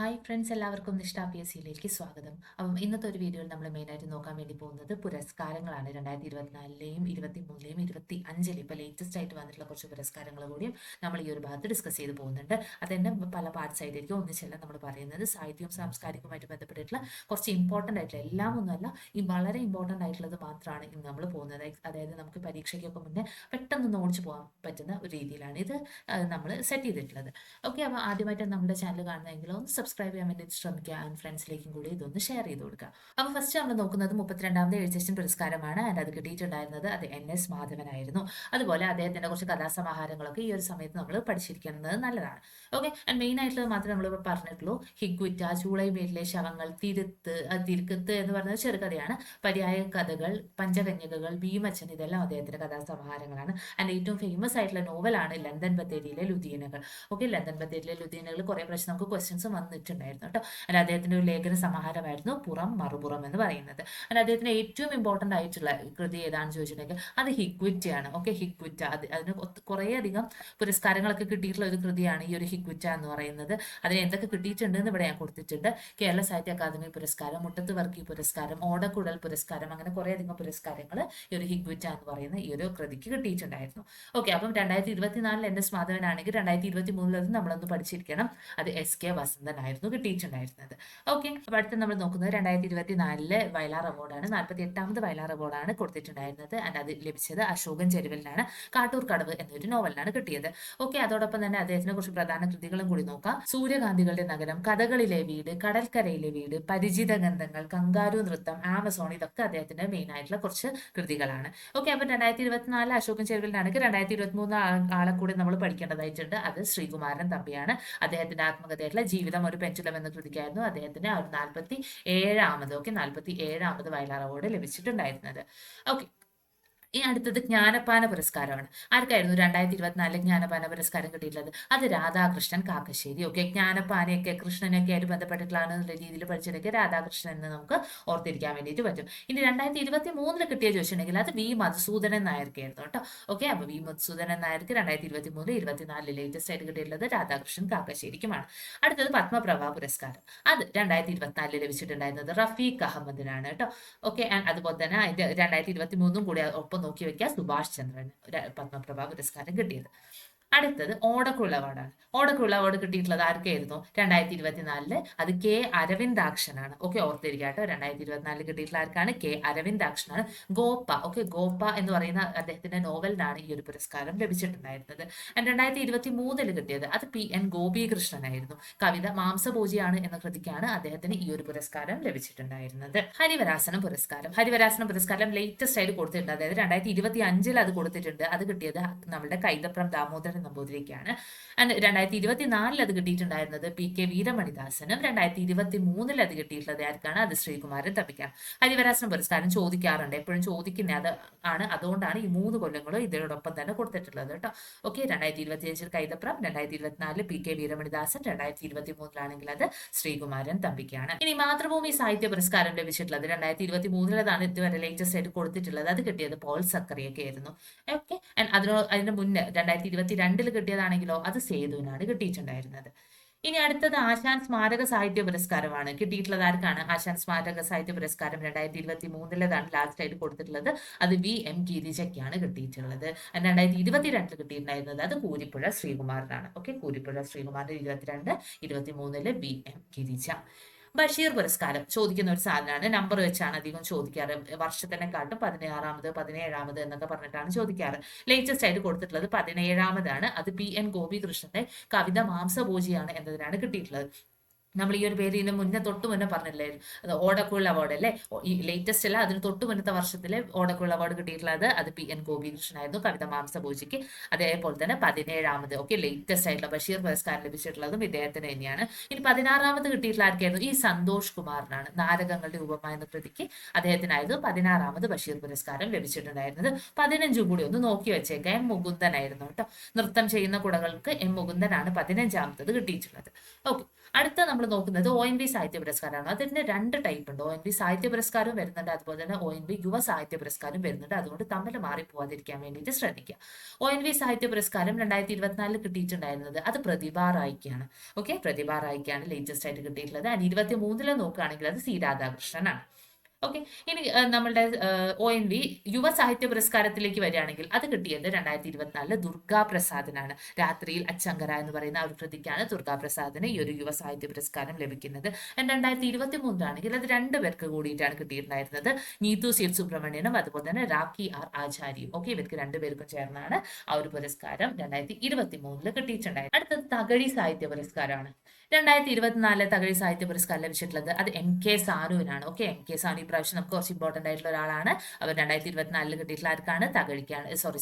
Hi friends എല്ലാവർക്കും നിഷ്ഠ P S സിയിലേക്ക് സ്വാഗതം. അപ്പം ഇന്നത്തെ ഒരു വീഡിയോയിൽ നമ്മൾ മെയിനായിട്ട് നോക്കാൻ വേണ്ടി പോകുന്നത് പുരസ്കാരങ്ങളാണ്. രണ്ടായിരത്തി ഇരുപത്തിനാലിലെയും ഇരുപത്തി മൂന്നിലെയും ഇരുപത്തി അഞ്ചിലെയും ഇപ്പോൾ ലേറ്റസ്റ്റ് ആയിട്ട് വന്നിട്ടുള്ള കുറച്ച് പുരസ്കാരങ്ങൾ കൂടിയും നമ്മൾ ഈ ഒരു ഭാഗത്ത് ഡിസ്കസ് ചെയ്ത് പോകുന്നുണ്ട്. അതന്നെ പല പാർട്സ് ആയിട്ടായിരിക്കും ഒന്നിച്ചല്ല നമ്മൾ പറയുന്നത്. സാഹിത്യവും സാംസ്കാരികവുമായിട്ട് ബന്ധപ്പെട്ടിട്ടുള്ള കുറച്ച് ഇമ്പോർട്ടന്റ് ആയിട്ടുള്ള എല്ലാം ഒന്നുമല്ല ഈ വളരെ ഇമ്പോർട്ടന്റ് ആയിട്ടുള്ളത് മാത്രമാണ് ഇന്ന് നമ്മൾ പോകുന്നത്. അതായത് നമുക്ക് പരീക്ഷയ്ക്കൊക്കെ മുന്നേ പെട്ടെന്ന് ഓടിച്ചു പോകാൻ പറ്റുന്ന ഒരു രീതിയിലാണ് ഇത് നമ്മൾ സെറ്റ് ചെയ്തിട്ടുള്ളത്. ഓക്കെ അപ്പോൾ ആദ്യമായിട്ട് നമ്മുടെ ചാനൽ കാണുന്നതെങ്കിൽ ഒന്ന് സബ്സ്ക്രൈബ് ചെയ്യാൻ വേണ്ടി ശ്രമിക്കുക. ആൻഡ് ഫ്രണ്ട്സിലേക്കും കൂടി ഇതൊന്ന് ഷെയർ ചെയ്ത് കൊടുക്കുക. അപ്പോൾ ഫസ്റ്റ് നമ്മൾ നോക്കുന്നത് മുപ്പത്തിരണ്ടാമത്തെ എഴുത്തച്ഛൻ പുരസ്കാരമാണ്. ആൻഡ് അത് കിട്ടിയിട്ടുണ്ടായിരുന്നത് അത് എൻ എസ് മാധവനായിരുന്നു. അതുപോലെ അദ്ദേഹത്തിന്റെ കുറച്ച് കഥാസമാഹാരങ്ങളൊക്കെ ഈ ഒരു സമയത്ത് നമ്മൾ പഠിച്ചിരിക്കുന്നത് നല്ലതാണ്. ഓക്കെ ആൻഡ് മെയിൻ ആയിട്ടുള്ളത് മാത്രമേ നമ്മൾ പറഞ്ഞിട്ടുള്ളൂ. ഹിഗ്വിറ്റ ചൂളൈമേലിലെ ശവങ്ങൾ തിരുത്ത് തിരുക്കത്ത് എന്ന് പറയുന്നത് ചെറുകഥയാണ്. പര്യായ കഥകൾ പഞ്ചകന്യകകൾ ഭീമച്ചൻ ഇതെല്ലാം അദ്ദേഹത്തിന്റെ കഥാസമാഹാരങ്ങളാണ്. ആൻഡ് ഏറ്റവും ഫേമസ് ആയിട്ടുള്ള നോവലാണ് ലണ്ടൻ ബത്തേരിയിലെ ലുധീനകൾ ഓക്കെ ലണ്ടൻ ബത്തേരിയിലെ ലുധീനകൾ കുറേ പ്രാവശ്യം നമുക്ക് ക്വസ്റ്റ്യൻസ് വന്നിട്ടുണ്ടായിരുന്നു കേട്ടോ. അല്ല അദ്ദേഹത്തിന്റെ ഒരു ലേഖന സമാഹാരമായിരുന്നു പുറം മറുപുറം എന്ന് പറയുന്നത്. അല്ല അദ്ദേഹത്തിന് ഏറ്റവും ഇമ്പോർട്ടന്റ് ആയിട്ടുള്ള കൃതി ഏതാണെന്ന് ചോദിച്ചിട്ടുണ്ടെങ്കിൽ അത് ഹിക്വിറ്റയാണ് ഓക്കെ ഹിക്വിറ്റ അത് അതിന് കുറേയധികം പുരസ്കാരങ്ങളൊക്കെ കിട്ടിയിട്ടുള്ള ഒരു കൃതിയാണ് ഈ ഒരു ഹിക്വിറ്റ എന്ന് പറയുന്നത്. അതിന് എന്തൊക്കെ കിട്ടിയിട്ടുണ്ട് എന്ന് ഇവിടെ ഞാൻ കൊടുത്തിട്ടുണ്ട്. കേരള സാഹിത്യ അക്കാദമി പുരസ്കാരം മുട്ടത്ത് വർക്കി പുരസ്കാരം ഓടക്കുടൽ പുരസ്കാരം അങ്ങനെ കുറേയധികം പുരസ്കാരങ്ങൾ ഈ ഒരു ഹിക്വിറ്റ എന്ന് പറയുന്ന ഈ ഒരു കൃതിക്ക് കിട്ടിയിട്ടുണ്ടായിരുന്നു. ഓക്കെ അപ്പം രണ്ടായിരത്തി ഇരുപത്തിനാലിൽ എൻ എസ് മാധവനാണെങ്കിൽ രണ്ടായിരത്തി ഇരുപത്തി മൂന്നിലത് നമ്മളൊന്ന് പഠിച്ചിരിക്കണം. അത് എസ് കെ വസന്തനായിരുന്നു കിട്ടിയിട്ടുണ്ടായിരുന്നത്. ഓക്കെ അപ്പോൾ അടുത്ത് നമ്മൾ നോക്കുന്നത് രണ്ടായിരത്തി ഇരുപത്തി നാലിലെ വയലാർ അവാർഡാണ്. നാൽപ്പത്തി എട്ടാമത് വയലാർ അവാർഡാണ് കൊടുത്തിട്ടുണ്ടായിരുന്നത്. ആൻഡ് അത് ലഭിച്ചത് അശോകൻ ചെരുവലിനാണ്. കാട്ടൂർ കടവ് എന്നൊരു നോവലിനാണ് കിട്ടിയത്. ഓക്കെ അതോടൊപ്പം തന്നെ അദ്ദേഹത്തിനെ കുറിച്ച് പ്രധാന കൃതികളും കൂടി നോക്കാം. സൂര്യകാന്തികളുടെ നഗരം കഥകളിലെ വീട് കടൽക്കരയിലെ വീട് പരിചിത ഗന്ധങ്ങൾ കങ്കാരു നൃത്തം ആമസോൺ ഇതൊക്കെ അദ്ദേഹത്തിന്റെ മെയിൻ ആയിട്ടുള്ള കുറച്ച് കൃതികളാണ്. ഓക്കെ അപ്പൊ രണ്ടായിരത്തി ഇരുപത്തിനാല് അശോകൻ ചെരുവിലാണെങ്കിൽ രണ്ടായിരത്തി ഇരുപത്തി മൂന്ന് ആളെ കൂടി നമ്മൾ പഠിക്കേണ്ടതായിട്ടുണ്ട്. അത് ശ്രീകുമാരൻ തമ്പിയാണ്. അദ്ദേഹത്തിന്റെ ആത്മകഥയായിട്ടുള്ള ജീവിതം ഒരു പെൻചുലം എന്ന കൃതിക്കായിരുന്നു അദ്ദേഹത്തിന് ഒരു നാൽപ്പത്തി ഏഴാമത് ഓക്കെ നാൽപ്പത്തി ഏഴാമത് വയലാർ അവാർഡ് ലഭിച്ചിട്ടുണ്ടായിരുന്നത്. ഓക്കെ ഈ അടുത്തത് ജ്ഞാനപാന പുരസ്കാരമാണ്. ആർക്കായിരുന്നു രണ്ടായിരത്തി ഇരുപത്തിനാലിൽ ജ്ഞാനപാന പുരസ്കാരം കിട്ടിയിട്ടുള്ളത്? അത് രാധാകൃഷ്ണൻ കാക്കശ്ശേരി. ഓക്കെ ജ്ഞാനപാനയൊക്കെ കൃഷ്ണനൊക്കെ ആയിട്ട് ബന്ധപ്പെട്ടിട്ടുള്ളതാണ് എന്നുള്ള രീതിയിൽ പഠിച്ചിട്ടൊക്കെ രാധാകൃഷ്ണൻ എന്ന് നമുക്ക് ഓർത്തിരിക്കാൻ വേണ്ടിയിട്ട് പറ്റും. ഇനി രണ്ടായിരത്തി ഇരുപത്തി മൂന്നിൽ കിട്ടിയ ചോദിച്ചിട്ടുണ്ടെങ്കിൽ അത് വി. മധുസൂദനൻ നായർക്കായിരുന്നു കേട്ടോ. ഓക്കെ അപ്പോൾ വി. മധുസൂദനൻ നായർക്ക് രണ്ടായിരത്തി ഇരുപത്തി മൂന്ന് ഇരുപത്തിനാലിൽ ലേറ്റസ്റ്റ് ആയിട്ട് കിട്ടിയിട്ടുള്ളത് രാധാകൃഷ്ണൻ കാക്കശ്ശേരിക്കുമാണ്. അടുത്തത് പത്മപ്രഭ പുരസ്കാരം. അത് രണ്ടായിരത്തി ഇരുപത്തിനാലിൽ ലഭിച്ചിട്ടുണ്ടായിരുന്നത് റഫീഖ് അഹമ്മദിനാണ് കേട്ടോ. ഓക്കെ അതുപോലെ തന്നെ അതിന്റെ രണ്ടായിരത്തി ഇരുപത്തി മൂന്നും കൂടി ഒപ്പം നോക്കി വെക്കുക സുഭാഷ് ചന്ദ്രന് പത്മപ്രഭ പുരസ്കാരം കിട്ടിയത്. അടുത്തത് ഓടക്കുള്ള അവാർഡാണ് ഓടക്കുള്ള അവാർഡ് കിട്ടിയിട്ടുള്ളത് ആർക്കായിരുന്നു? രണ്ടായിരത്തി ഇരുപത്തിനാലിൽ അത് കെ അരവിന്ദാക്ഷനാണ്. ഓക്കെ ഓർത്തിരിക്കുക കേട്ടോ. രണ്ടായിരത്തി ഇരുപത്തിനാലിൽ കിട്ടിയിട്ടുള്ള ആർക്കാണ്? കെ അരവിന്ദാക്ഷനാണ്. ഗോപ്പ ഓക്കെ ഗോപ്പ എന്ന് പറയുന്ന അദ്ദേഹത്തിന്റെ നോവലിനാണ് ഈ ഒരു പുരസ്കാരം ലഭിച്ചിട്ടുണ്ടായിരുന്നത്. രണ്ടായിരത്തി ഇരുപത്തി മൂന്നിൽ കിട്ടിയത് അത് പി എൻ ഗോപികൃഷ്ണനായിരുന്നു. കവിത മാംസപൂജയാണ് എന്ന കൃതിക്കാണ് അദ്ദേഹത്തിന് ഈ ഒരു പുരസ്കാരം ലഭിച്ചിട്ടുണ്ടായിരുന്നത്. ഹരിവരാസനം പുരസ്കാരം. ഹരിവരാസനം പുരസ്കാരം ലേറ്റസ്റ്റ് ആയിട്ട് കൊടുത്തിട്ടുണ്ട്. അതായത് രണ്ടായിരത്തി ഇരുപത്തി അഞ്ചിൽ അത് കൊടുത്തിട്ടുണ്ട്. അത് കിട്ടിയത് നമ്മുടെ കൈതപ്രം ദാമോദരൻ നമ്പൂതിരിക്കാണ് രണ്ടായിരത്തി ഇരുപത്തി നാലിൽ അത് കിട്ടിയിട്ടുണ്ടായിരുന്നത് പി കെ വീരമണിദാസനും രണ്ടായിരത്തി ഇരുപത്തി മൂന്നിൽ അത് കിട്ടിയിട്ടുള്ളത് ആർക്കാണ്? അത് ശ്രീകുമാരൻ തപ്പിക്കാണ് ഹരിവരാസന പുരസ്കാരം ചോദിക്കാറുണ്ട്. എപ്പോഴും ചോദിക്കുന്ന അത് ആണ്. അതുകൊണ്ടാണ് ഈ മൂന്ന് കൊല്ലങ്ങളും ഇതിനോടൊപ്പം തന്നെ കൊടുത്തിട്ടുള്ളത് കേട്ടോ. ഓക്കെ രണ്ടായിരത്തി ഇരുപത്തി അഞ്ചിൽ കൈതപ്രം രണ്ടായിരത്തി ഇരുപത്തിനാലിൽ പി കെ വീരമണിദാസൻ രണ്ടായിരത്തി ഇരുപത്തി മൂന്നിലാണെങ്കിൽ അത് ശ്രീകുമാരൻ തമ്പിക്കാണ്. ഇനി മാതൃഭൂമി സാഹിത്യ പുരസ്കാരം ലഭിച്ചിട്ടുള്ളത് രണ്ടായിരത്തി ഇരുപത്തി മൂന്നിലതാണ് ഇതുവരെ ലേറ്റസ്റ്റ് ആയിട്ട് കൊടുത്തിട്ടുള്ളത്. അത് കിട്ടിയത് പോൾ സക്കറിയൊക്കെ ആയിരുന്നു ഓക്കെ അതിനോ അതിന് മുന്നേ രണ്ടായിരത്തി ഇരുപത്തി രണ്ടിൽ കിട്ടിയതാണെങ്കിലോ അത് സേതുവിനാണ് കിട്ടിയിട്ടുണ്ടായിരുന്നത്. ഇനി അടുത്തത് ആശാൻ സ്മാരക സാഹിത്യ പുരസ്കാരമാണ്. കിട്ടിയിട്ടുള്ളത് ആർക്കാണ്? ആശാൻ സ്മാരക സാഹിത്യ പുരസ്കാരം രണ്ടായിരത്തി ഇരുപത്തി മൂന്നിലേതാണ് ലാസ്റ്റ് ആയിട്ട് കൊടുത്തിട്ടുള്ളത് അത് വി എം ഗിരിജയ്ക്കാണ് കിട്ടിയിട്ടുള്ളത്. രണ്ടായിരത്തി ഇരുപത്തിരണ്ടിൽ കിട്ടിയിട്ടുണ്ടായിരുന്നത് അത് കൂരിപ്പുഴ ശ്രീകുമാറിനാണ്. ഓക്കെ കൂരിപ്പുഴ ശ്രീകുമാറിന്റെ ഇരുപത്തിരണ്ട് ഇരുപത്തി മൂന്നിൽ വി എം ഗിരിജ. ബഷീർ പുരസ്കാരം ചോദിക്കുന്ന ഒരു സാധനമാണ്. നമ്പർ വെച്ചാണ് അധികം ചോദിക്കാറ്. വർഷത്തിനെ കാട്ടും പതിനാറാമത് പതിനേഴാമത് എന്നൊക്കെ പറഞ്ഞിട്ടാണ് ചോദിക്കാറ്. ലേറ്റസ്റ്റ് ആയിട്ട് കൊടുത്തിട്ടുള്ളത് പതിനേഴാമതാണ്. അത് പി എൻ ഗോപികൃഷ്ണന്റെ കവിത മാംസഭോജിയാണ് എന്നതിനാണ് കിട്ടിയിട്ടുള്ളത്. നമ്മൾ ഈ ഒരു പേര് ഇതിന് മുന്നേ തൊട്ട് മുന്നേ പറഞ്ഞില്ലായിരുന്നു. ഓടക്കുഴൽ അവാർഡ് അല്ലേ? ഈ ലേറ്റസ്റ്റ് അല്ല അതിന് തൊട്ട് മുന്നത്തെ വർഷത്തിലെ ഓടക്കുഴൽ അവാർഡ് കിട്ടിയിട്ടുള്ളത് അത് പി എൻ ഗോപികൃഷ്ണൻ ആയിരുന്നു കവിത മാംസഭൂജിക്ക്. അതേപോലെ തന്നെ പതിനേഴാമത് ഓക്കെ ലേറ്റസ്റ്റ് ആയിട്ടുള്ള ബഷീർ പുരസ്കാരം ലഭിച്ചിട്ടുള്ളതും ഇദ്ദേഹത്തിന് തന്നെയാണ്. ഇനി പതിനാറാമത് കിട്ടിയിട്ടുള്ള ആർക്കായിരുന്നു? ഈ സന്തോഷ് കുമാറിനാണ് നാരകങ്ങളുടെ ഉപമ എന്ന കൃതിക്ക് അദ്ദേഹത്തിനായിരുന്നു പതിനാറാമത് ബഷീർ പുരസ്കാരം ലഭിച്ചിട്ടുണ്ടായിരുന്നത്. പതിനഞ്ചും കൂടി ഒന്ന് നോക്കി വെച്ചേക്കാം എം മുകുന്ദനായിരുന്നു കേട്ടോ. നൃത്തം ചെയ്യുന്ന കുടകൾക്ക് എം മുകുന്ദനാണ് പതിനഞ്ചാമത്തത് കിട്ടിയിട്ടുള്ളത്. ഓക്കെ അടുത്ത നമ്മൾ നോക്കുന്നത് ഒ എൻ വി സാഹിത്യ പുരസ്കാരമാണ്. അതിന് രണ്ട് ടൈപ്പ് ഉണ്ട്. ഒ എൻ വി സാഹിത്യ പുരസ്കാരവും വരുന്നുണ്ട്. അതുപോലെ തന്നെ ഒ എൻ വി യുവ സാഹിത്യ പുരസ്കാരം വരുന്നുണ്ട്. അതുകൊണ്ട് തമ്മിൽ മാറിപ്പോവാതിരിക്കാൻ വേണ്ടിയിട്ട് ശ്രദ്ധിക്കുക. ഒ എൻ വി സാഹിത്യ പുരസ്കാരം രണ്ടായിരത്തി ഇരുപത്തിനാലിൽ കിട്ടിയിട്ടുണ്ടായിരുന്നത് അത് പ്രതിഭ റായിക്കാണ്. ഓക്കെ പ്രതിഭ റായിക്കാണ് ലേറ്റസ്റ്റ് ആയിട്ട് കിട്ടിയിട്ടുള്ളത്. ആൻഡ് ഇരുപത്തി മൂന്നിൽ നോക്കുകയാണെങ്കിൽ അത് സി രാധാകൃഷ്ണനാണ്. ഓക്കെ ഇനി നമ്മളുടെ ഒ എൻ വി യുവ സാഹിത്യ പുരസ്കാരത്തിലേക്ക് വരികയാണെങ്കിൽ അത് കിട്ടിയത് രണ്ടായിരത്തി ഇരുപത്തിനാലിൽ ദുർഗാ പ്രസാദിനാണ്. രാത്രിയിൽ അച്ചങ്കര എന്ന് പറയുന്ന ഒരു കൃതിക്കാണ് ദുർഗാ പ്രസാദിന് ഈ ഒരു യുവ സാഹിത്യ പുരസ്കാരം ലഭിക്കുന്നത്. രണ്ടായിരത്തി ഇരുപത്തി മൂന്നിലാണെങ്കിൽ അത് രണ്ട് പേർക്ക് കൂടിയിട്ടാണ് കിട്ടിയിട്ടുണ്ടായിരുന്നത്. നീതു ശിവ് സുബ്രഹ്മണ്യനും അതുപോലെ തന്നെ രാഖി ആർ ആചാര്യയും. ഓക്കെ ഇവർക്ക് രണ്ടുപേർക്കും ചേർന്നാണ് ആ ഒരു പുരസ്കാരം രണ്ടായിരത്തി ഇരുപത്തി മൂന്നിൽ കിട്ടിയിട്ടുണ്ടായത് അടുത്തത് തകഴി സാഹിത്യ പുരസ്കാരമാണ്. രണ്ടായിരത്തി ഇരുപത്തിനാലിലെ തകഴി സാഹിത്യ പുരസ്കാരം ലഭിച്ചിട്ടുള്ളത് അത് എം കെ സാനുവിനാണ്. ഓക്കെ എം കെ സാനു ഇപ്രാവശ്യം നമുക്ക് കുറച്ച് ഇമ്പോർട്ടന്റ് ആയിട്ടുള്ള ഒരാളാണ്. അവർ രണ്ടായിരത്തി ഇരുപത്തിനാലിൽ കിട്ടിയിട്ടുള്ള ആർക്കാണ്? തകഴിക്കാണ്. സോറി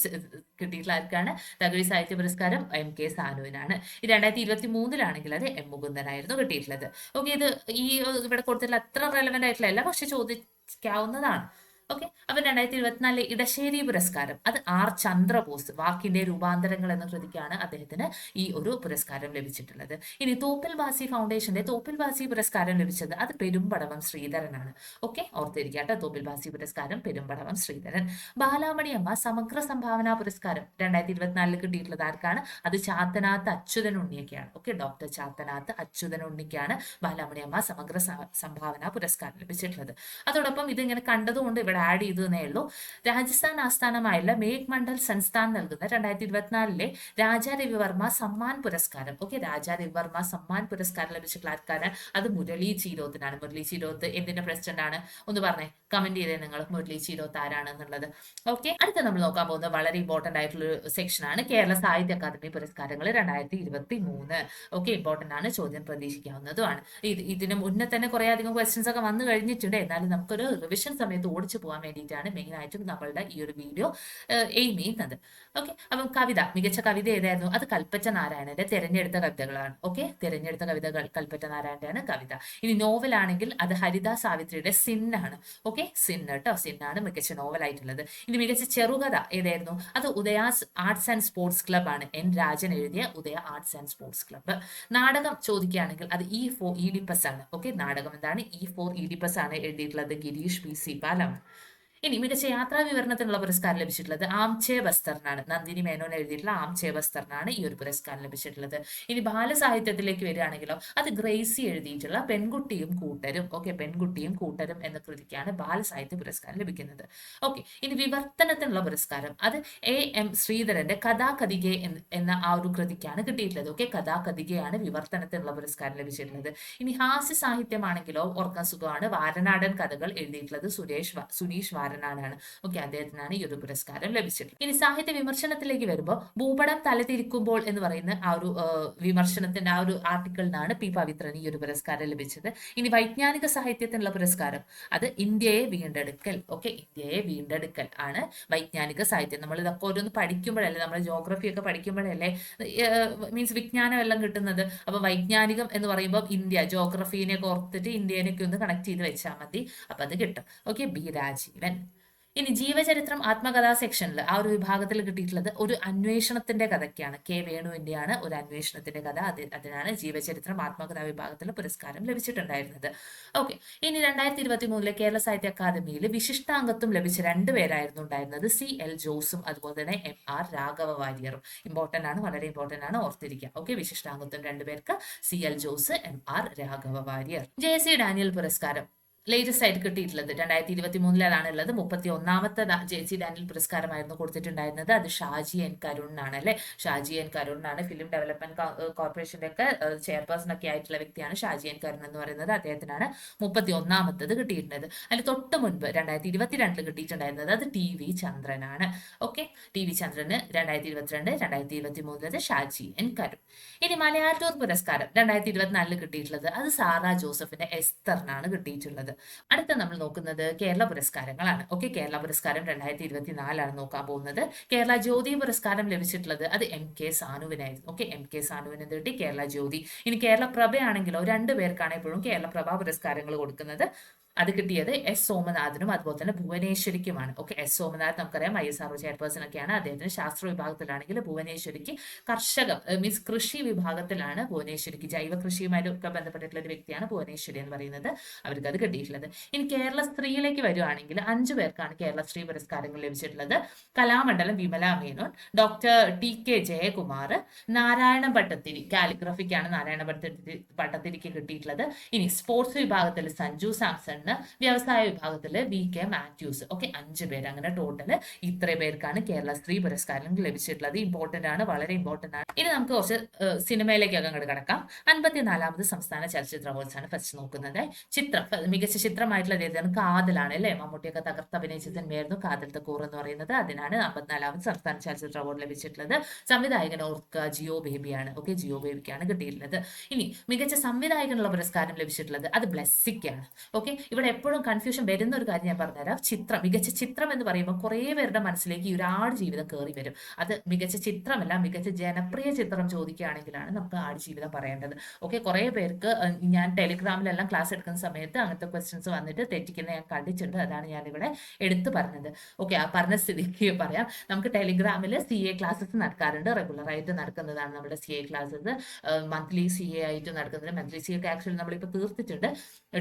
കിട്ടിയിട്ടുള്ള ആർക്കാണ്? തകഴി സാഹിത്യ പുരസ്കാരം എം കെ സാനുവിനാണ്. ഈ രണ്ടായിരത്തി ഇരുപത്തി മൂന്നിലാണെങ്കിൽ അത് എം മുകുന്ദനായിരുന്നു കിട്ടിയിട്ടുള്ളത്. ഓക്കെ ഇത് ഈ ഇവിടെ കൊടുത്തിട്ടുള്ള അത്ര റെലവെന്റ് ആയിട്ടുള്ള അല്ല പക്ഷെ ചോദിക്കാവുന്നതാണ്. ഓക്കെ അപ്പൊ രണ്ടായിരത്തി ഇരുപത്തിനാലിലെ ഇടശ്ശേരി പുരസ്കാരം അത് ആർ ചന്ദ്രബോസ് വാക്കിന്റെ രൂപാന്തരങ്ങൾ എന്ന കൃതിക്കാണ് അദ്ദേഹത്തിന് ഈ ഒരു പുരസ്കാരം ലഭിച്ചിട്ടുള്ളത്. ഇനി തോപ്പിൽ ബാസി ഫൗണ്ടേഷന്റെ തോപ്പിൽ ബാസി പുരസ്കാരം ലഭിച്ചത് അത് പെരുമ്പടവം ശ്രീധരനാണ്. ഓക്കെ ഓർത്തിരിക്കട്ടെ തോപ്പിൽ ബാസി പുരസ്കാരം പെരുമ്പടവം ശ്രീധരൻ. ബാലാമണി അമ്മ സമഗ്ര സംഭാവന പുരസ്കാരം രണ്ടായിരത്തി ഇരുപത്തിനാലിൽ കിട്ടിയിട്ടുള്ളത് ആർക്കാണ്? അത് ചാത്തനാത്ത് അച്യുതൻ ഉണ്ണിയൊക്കെയാണ് ഓക്കെ ഡോക്ടർ ചാത്തനാത്ത് അച്യുതൻ ഉണ്ണിക്കാണ് ബാലാമണി അമ്മ സമഗ്ര സംഭാവന പുരസ്കാരം ലഭിച്ചിട്ടുള്ളത്. അതോടൊപ്പം ഇതിങ്ങനെ കണ്ടതുകൊണ്ട് ഇവിടെ ആഡ് ചെയ്തു എന്നേ ഉള്ളൂ. രാജസ്ഥാൻ ആസ്ഥാനമായുള്ള മേഘ് മണ്ഡൽ സംസ്ഥാൻ നൽകുന്ന രണ്ടായിരത്തി ഇരുപത്തിനാലിലെ രാജാ രവിവർമ്മ സമ്മാൻ പുരസ്കാരം. ഓക്കെ രാജാ രവിവർമ്മ സമ്മാൻ പുരസ്കാരം ലഭിച്ചിട്ടുള്ള ആൾക്കാരാണ് അത് മുരളി ചീരോത്തിനാണ്. മുരളി ചീരോത്ത് എന്തിന്റെ പ്രസിഡന്റ് ആണ്? ഒന്ന് പറഞ്ഞേ. കമന്റ് ചെയ്തേ നിങ്ങൾ മുരളി ചീരോത്ത് ആരാണെന്നുള്ളത് ഓക്കെ അടുത്ത നമ്മൾ നോക്കാൻ പോകുന്നത് വളരെ ഇമ്പോർട്ടന്റ് ആയിട്ടുള്ള ഒരു സെക്ഷനാണ് കേരള സാഹിത്യ അക്കാദമി പുരസ്കാരങ്ങൾ രണ്ടായിരത്തി ഇരുപത്തി മൂന്ന് ഓക്കെ ഇമ്പോർട്ടന്റ് ആണ് ചോദ്യം പ്രതീക്ഷിക്കാവുന്നതുമാണ്. ഇത് ഇതിന് മുന്നേ തന്നെ കുറെ അധികം ക്വസ്റ്റ്യൻസ് ഒക്കെ വന്നു കഴിഞ്ഞിട്ടുണ്ട്. എന്നാലും നമുക്കൊരു റിവിഷൻ സമയത്ത് ഓടിച്ചു പോകാൻ വേണ്ടിയിട്ടാണ് മെയിൻ ആയിട്ടും നമ്മളുടെ ഈ ഒരു വീഡിയോ എയിം ചെയ്യുന്നത്. ഓക്കെ അപ്പം കവിത മികച്ച കവിത ഏതായിരുന്നു? അത് കൽപ്പറ്റ നാരായണന്റെ തിരഞ്ഞെടുത്ത കവിതകളാണ്. ഓക്കെ തിരഞ്ഞെടുത്ത കവിതകൾ കൽപ്പറ്റ നാരായണന്റെ ആണ് കവിത. ഇനി നോവൽ ആണെങ്കിൽ അത് ഹരിത സാവിത്രിയുടെ സിന്നാണ് ഓക്കെ സിൻ കേട്ടോ. സിന്നാണ് മികച്ച നോവൽ ആയിട്ടുള്ളത് ഇനി മികച്ച ചെറുകഥ ഏതായിരുന്നു? അത് ഉദയാസ് ആർട്സ് ആൻഡ് സ്പോർട്സ് ക്ലബ് ആണ്. എൻ രാജൻ എഴുതിയ Udaya arts and sports club നാടകം ചോദിക്കുകയാണെങ്കിൽ അത് ഇ ഫോർ ഇഡിപ്പസ് ആണ്. ഓക്കെ? നാടകം എന്താണ്? ഇ ഫോർ ഇഡിപ്പസ് ആണ് എഴുതിയിട്ടുള്ളത് ഗിരീഷ് പി സി പാലാണ് ഇനി മികച്ച യാത്രാ വിവരണത്തിനുള്ള പുരസ്കാരം ലഭിച്ചിട്ടുള്ളത് ആംചെ ബസ്തറിനാണ്. നന്ദിനി മേനോൻ എഴുതിയിട്ടുള്ള ആംചെ ബസ്തറിനാണ് ഈ ഒരു പുരസ്കാരം ലഭിച്ചിട്ടുള്ളത്. ഇനി ബാലസാഹിത്യത്തിലേക്ക് വരികയാണെങ്കിലോ അത് ഗ്രേസി എഴുതിയിട്ടുള്ള പെൺകുട്ടിയും കൂട്ടരും. ഓക്കെ പെൺകുട്ടിയും കൂട്ടരും എന്ന കൃതിക്കാണ് ബാലസാഹിത്യ പുരസ്കാരം ലഭിക്കുന്നത്. ഓക്കെ ഇനി വിവർത്തനത്തിനുള്ള പുരസ്കാരം. അത് എ എം ശ്രീധരന്റെ കഥാകതികെ എന്ന ആ ഒരു കൃതിക്കാണ് കിട്ടിയിട്ടുള്ളത്. ഓക്കെ കഥാകതികയാണ് വിവർത്തനത്തിനുള്ള പുരസ്കാരം ലഭിച്ചിട്ടുള്ളത്. ഇനി ഹാസ്യ സാഹിത്യമാണെങ്കിലോ ഓർക്കാൻ സുഖമാണ്. വാരനാടൻ കഥകൾ എഴുതിയിട്ടുള്ളത് സുരേഷ് സുനീഷ് വാരനാടാണ് ഓക്കെ അദ്ദേഹത്തിനാണ് ഈ ഒരു പുരസ്കാരം ലഭിച്ചിട്ടുള്ളത്. ഇനി സാഹിത്യ വിമർശനത്തിലേക്ക് വരുമ്പോൾ ഭൂപടം തലതിരിക്കുമ്പോൾ എന്ന് പറയുന്ന ആ ഒരു വിമർശനത്തിന്റെ ആ ഒരു ആർട്ടിക്കിളിനാണ് പി പവിത്രൻ ഈ ഒരു പുരസ്കാരം ലഭിച്ചത്. ഇനി വൈജ്ഞാനിക സാഹിത്യത്തിനുള്ള പുരസ്കാരം അത് ഇന്ത്യയെ വീണ്ടെടുക്കൽ. ഓക്കെ ഇന്ത്യയെ വീണ്ടെടുക്കൽ ആണ് വൈജ്ഞാനിക സാഹിത്യം. നമ്മൾ ഇതൊക്കെ ഓരോന്ന് പഠിക്കുമ്പോഴല്ലേ നമ്മൾ ജോഗ്രഫി ഒക്കെ പഠിക്കുമ്പോഴല്ലേ മീൻസ് വിജ്ഞാനം എല്ലാം കിട്ടുന്നത്. അപ്പൊ വൈജ്ഞാനികം എന്ന് പറയുമ്പോൾ ഇന്ത്യ ജോഗ്രഫീനെ ഓർത്തിട്ട് ഇന്ത്യനെയൊക്കെ ഒന്ന് കണക്ട് ചെയ്ത് വെച്ചാൽ മതി. അപ്പൊ അത് കിട്ടും. Okay B Rajeevan. ഇനി ജീവചരിത്രം ആത്മകഥാ സെക്ഷനിൽ ആ ഒരു വിഭാഗത്തിൽ കിട്ടിയിട്ടുള്ളത് ഒരു അന്വേഷണത്തിന്റെ കഥയ്ക്കാണ്. കെ വേണുവിന്റെയാണ് ഒരു അന്വേഷണത്തിന്റെ കഥ. അത് അതിനാണ് ജീവചരിത്രം ആത്മകഥാ വിഭാഗത്തിൽ പുരസ്കാരം ലഭിച്ചിട്ടുണ്ടായിരുന്നത്. ഓക്കെ. ഇനി രണ്ടായിരത്തി ഇരുപത്തി മൂന്നിലെ കേരള സാഹിത്യ അക്കാദമിയിൽ വിശിഷ്ടാംഗത്വം ലഭിച്ച രണ്ടുപേരായിരുന്നു ഉണ്ടായിരുന്നത്. സി എൽ ജോസും അതുപോലെ തന്നെ എം ആർ രാഘവ വാര്യറും ഇമ്പോർട്ടന്റ് ആണ് വളരെ ഇമ്പോർട്ടന്റ് ആണ്. ഓർത്തിരിക്കുക ഓക്കെ. വിശിഷ്ടാംഗത്വം രണ്ടുപേർക്ക് C L Jose M R Raghava Warrier J C Daniel പുരസ്കാരം. ലേറ്റസ്റ്റ് ആയിട്ട് കിട്ടിയിട്ടുള്ളത്. രണ്ടായിരത്തി ഇരുപത്തി മൂന്നിലാണ് ഉള്ളത് മുപ്പത്തി ഒന്നാമത്തെ ജെ സി ഡാനിയൽ പുരസ്കാരമായിരുന്നു കൊടുത്തിട്ടുണ്ടായിരുന്നത്. അത് ഷാജി എൻ കരുണിനാണ് അല്ലെ? ഷാജി എൻ കരുണിനാണ് ഫിലിം ഡെവലപ്മെന്റ് കോർപ്പറേഷന്റെ ഒക്കെ ചെയർപേഴ്സൺ ഒക്കെ ആയിട്ടുള്ള വ്യക്തിയാണ് ഷാജി എൻ കരുൺ എന്ന് പറയുന്നത്. അദ്ദേഹത്തിനാണ് മുപ്പത്തി ഒന്നാമത്തത് കിട്ടിയിട്ടുള്ളത്. അതിൽ തൊട്ട് മുൻപ് രണ്ടായിരത്തി ഇരുപത്തിരണ്ടിൽ കിട്ടിയിട്ടുണ്ടായിരുന്നത് അത് ടി വി ചന്ദ്രനാണ്. ഓക്കെ? ടി വി ചന്ദ്രന് രണ്ടായിരത്തി ഇരുപത്തിരണ്ട് രണ്ടായിരത്തി ഇരുപത്തി മൂന്നിലത് ഷാജി എൻ കരുൺ. ഇനി മലയാറ്റൂർ പുരസ്കാരം രണ്ടായിരത്തി ഇരുപത്തിനാലിൽ കിട്ടിയിട്ടുള്ളത് അത് സാറാ ജോസഫിന്റെ എസ്തറിനാണ് കിട്ടിയിട്ടുള്ളത്. അടുത്ത നമ്മൾ നോക്കുന്നത് കേരള പുരസ്കാരങ്ങളാണ്. ഓക്കെ കേരള പുരസ്കാരം രണ്ടായിരത്തി ഇരുപത്തി നാലാണ് നോക്കാൻ പോകുന്നത്. കേരള ജ്യോതി പുരസ്കാരം ലഭിച്ചിട്ടുള്ളത് അത് എം കെ സാനുവിനായിരുന്നു. ഓക്കെ എം കെ സാനുവിന് കിട്ടി കേരള ജ്യോതി. ഇനി കേരള പ്രഭയാണെങ്കിലോ രണ്ടു പേർക്കാണ് എപ്പോഴും കേരള പ്രഭ പുരസ്കാരങ്ങൾ കൊടുക്കുന്നത്. അത് കിട്ടിയത് എസ് സോമനാഥനും അതുപോലെ തന്നെ ഭുവനേശ്വരിക്കുമാണ്. ഓക്കെ എസ് സോമനാഥ് നമുക്കറിയാം ഐ എസ് ആർ ചെയർപേഴ്സൺ ഒക്കെയാണ്. അദ്ദേഹത്തിന് ശാസ്ത്ര വിഭാഗത്തിലാണെങ്കിൽ ഭുവനേശ്വരിക്ക് കർഷക മീൻസ് കൃഷി വിഭാഗത്തിലാണ് ഭുവനേശ്വരിക്ക് ജൈവ കൃഷിയുമായിട്ടൊക്കെ ബന്ധപ്പെട്ടിട്ടുള്ള ഒരു വ്യക്തിയാണ് ഭുവനേശ്വരി എന്ന് പറയുന്നത്. അവർക്ക് അത് കിട്ടിയിട്ടുള്ളത്. ഇനി കേരള സ്ത്രീയിലേക്ക് വരുവാണെങ്കിൽ അഞ്ചു പേർക്കാണ് കേരള സ്ത്രീ പുരസ്കാരങ്ങൾ ലഭിച്ചിട്ടുള്ളത്. Kalamandalam Vimala Menon doctor T K Jayakumar Narayana Bhattathiri കാലിഗ്രഫിക്കാണ് Narayana Bhattathiri ഭട്ടത്തിരിക്ക് കിട്ടിയിട്ടുള്ളത്. ഇനി സ്പോർട്സ് വിഭാഗത്തിൽ സഞ്ജു സാംസണിന് വ്യവസായ വിഭാഗത്തിൽ വി കെ മാത്യൂസ്. ഓക്കെ അഞ്ച് പേര് അങ്ങനെ ടോട്ടൽ ഇത്ര പേർക്കാണ് കേരള സ്ത്രീ പുരസ്കാരം ലഭിച്ചിട്ടുള്ളത്. ഇമ്പോർട്ടന്റ് ആണ് വളരെ ഇമ്പോർട്ടന്റ് ആണ്. ഇനി നമുക്ക് കുറച്ച് സിനിമയിലേക്ക് അങ്ങോട്ട് കിടക്കാം. അൻപത്തിനാലാമത് സംസ്ഥാന ചലച്ചിത്ര അവാർഡ്സ് ആണ് ഫസ്റ്റ് നോക്കുന്നത്. ചിത്രം മികച്ച ചിത്രമായിട്ടുള്ള ഏതാണ് കാതലാണ് അല്ലേ? മമ്മൂട്ടിയൊക്കെ തകർത്ത് അഭിനയിച്ച സിനിമയായിരുന്നു കാതൽ തക്കൂർ എന്ന് പറയുന്നത്. അതിനാണ് അമ്പത്തിനാലാമത് സംസ്ഥാന ചലച്ചിത്ര അവാർഡ് ലഭിച്ചിട്ടുള്ളത്. സംവിധായകൻ ഓർക്ക ജിയോ ബേബിയാണ്. ഓക്കെ ജിയോ ബേബിക്കാണ് കിട്ടിയിട്ടുള്ളത്. ഇനി മികച്ച സംവിധായകനുള്ള പുരസ്കാരം ലഭിച്ചിട്ടുള്ളത് അത് ബ്ലെസ്സിക്കാണ്. ഓക്കെ ഇവിടെ എപ്പോഴും കൺഫ്യൂഷൻ വരുന്ന ഒരു കാര്യം ഞാൻ പറഞ്ഞുതരാം. ചിത്രം മികച്ച ചിത്രം എന്ന് പറയുമ്പോൾ കുറേ പേരുടെ മനസ്സിലേക്ക് ഈ ഒരാട് ജീവിതം കയറി വരും. അത് മികച്ച ചിത്രമല്ല മികച്ച ജനപ്രിയ ചിത്രം ചോദിക്കുകയാണെങ്കിലാണ് നമുക്ക് ആട് ജീവിതം പറയേണ്ടത്. ഓക്കെ കുറേ പേർക്ക് ഞാൻ ടെലിഗ്രാമിലെല്ലാം ക്ലാസ് എടുക്കുന്ന സമയത്ത് അങ്ങനത്തെ ക്വസ്റ്റ്യൻസ് വന്നിട്ട് തെറ്റിക്കുന്ന ഞാൻ കണ്ടിട്ടുണ്ട്. അതാണ് ഞാൻ ഇവിടെ എടുത്തു പറഞ്ഞത്. ഓക്കെ ആ പറഞ്ഞ സ്ഥിതിക്ക് പറയാം. നമുക്ക് ടെലിഗ്രാമിൽ സി എ ക്ലാസ്സസ് നടക്കാറുണ്ട്. റെഗുലറായിട്ട് നടക്കുന്നതാണ് നമ്മുടെ C A classes monthly C A ആയിട്ട് നടക്കുന്നത് മന്ത്ലി സി ഒക്കെ ആക്ച്വലി നമ്മളിപ്പോൾ തീർത്തിട്ടുണ്ട്.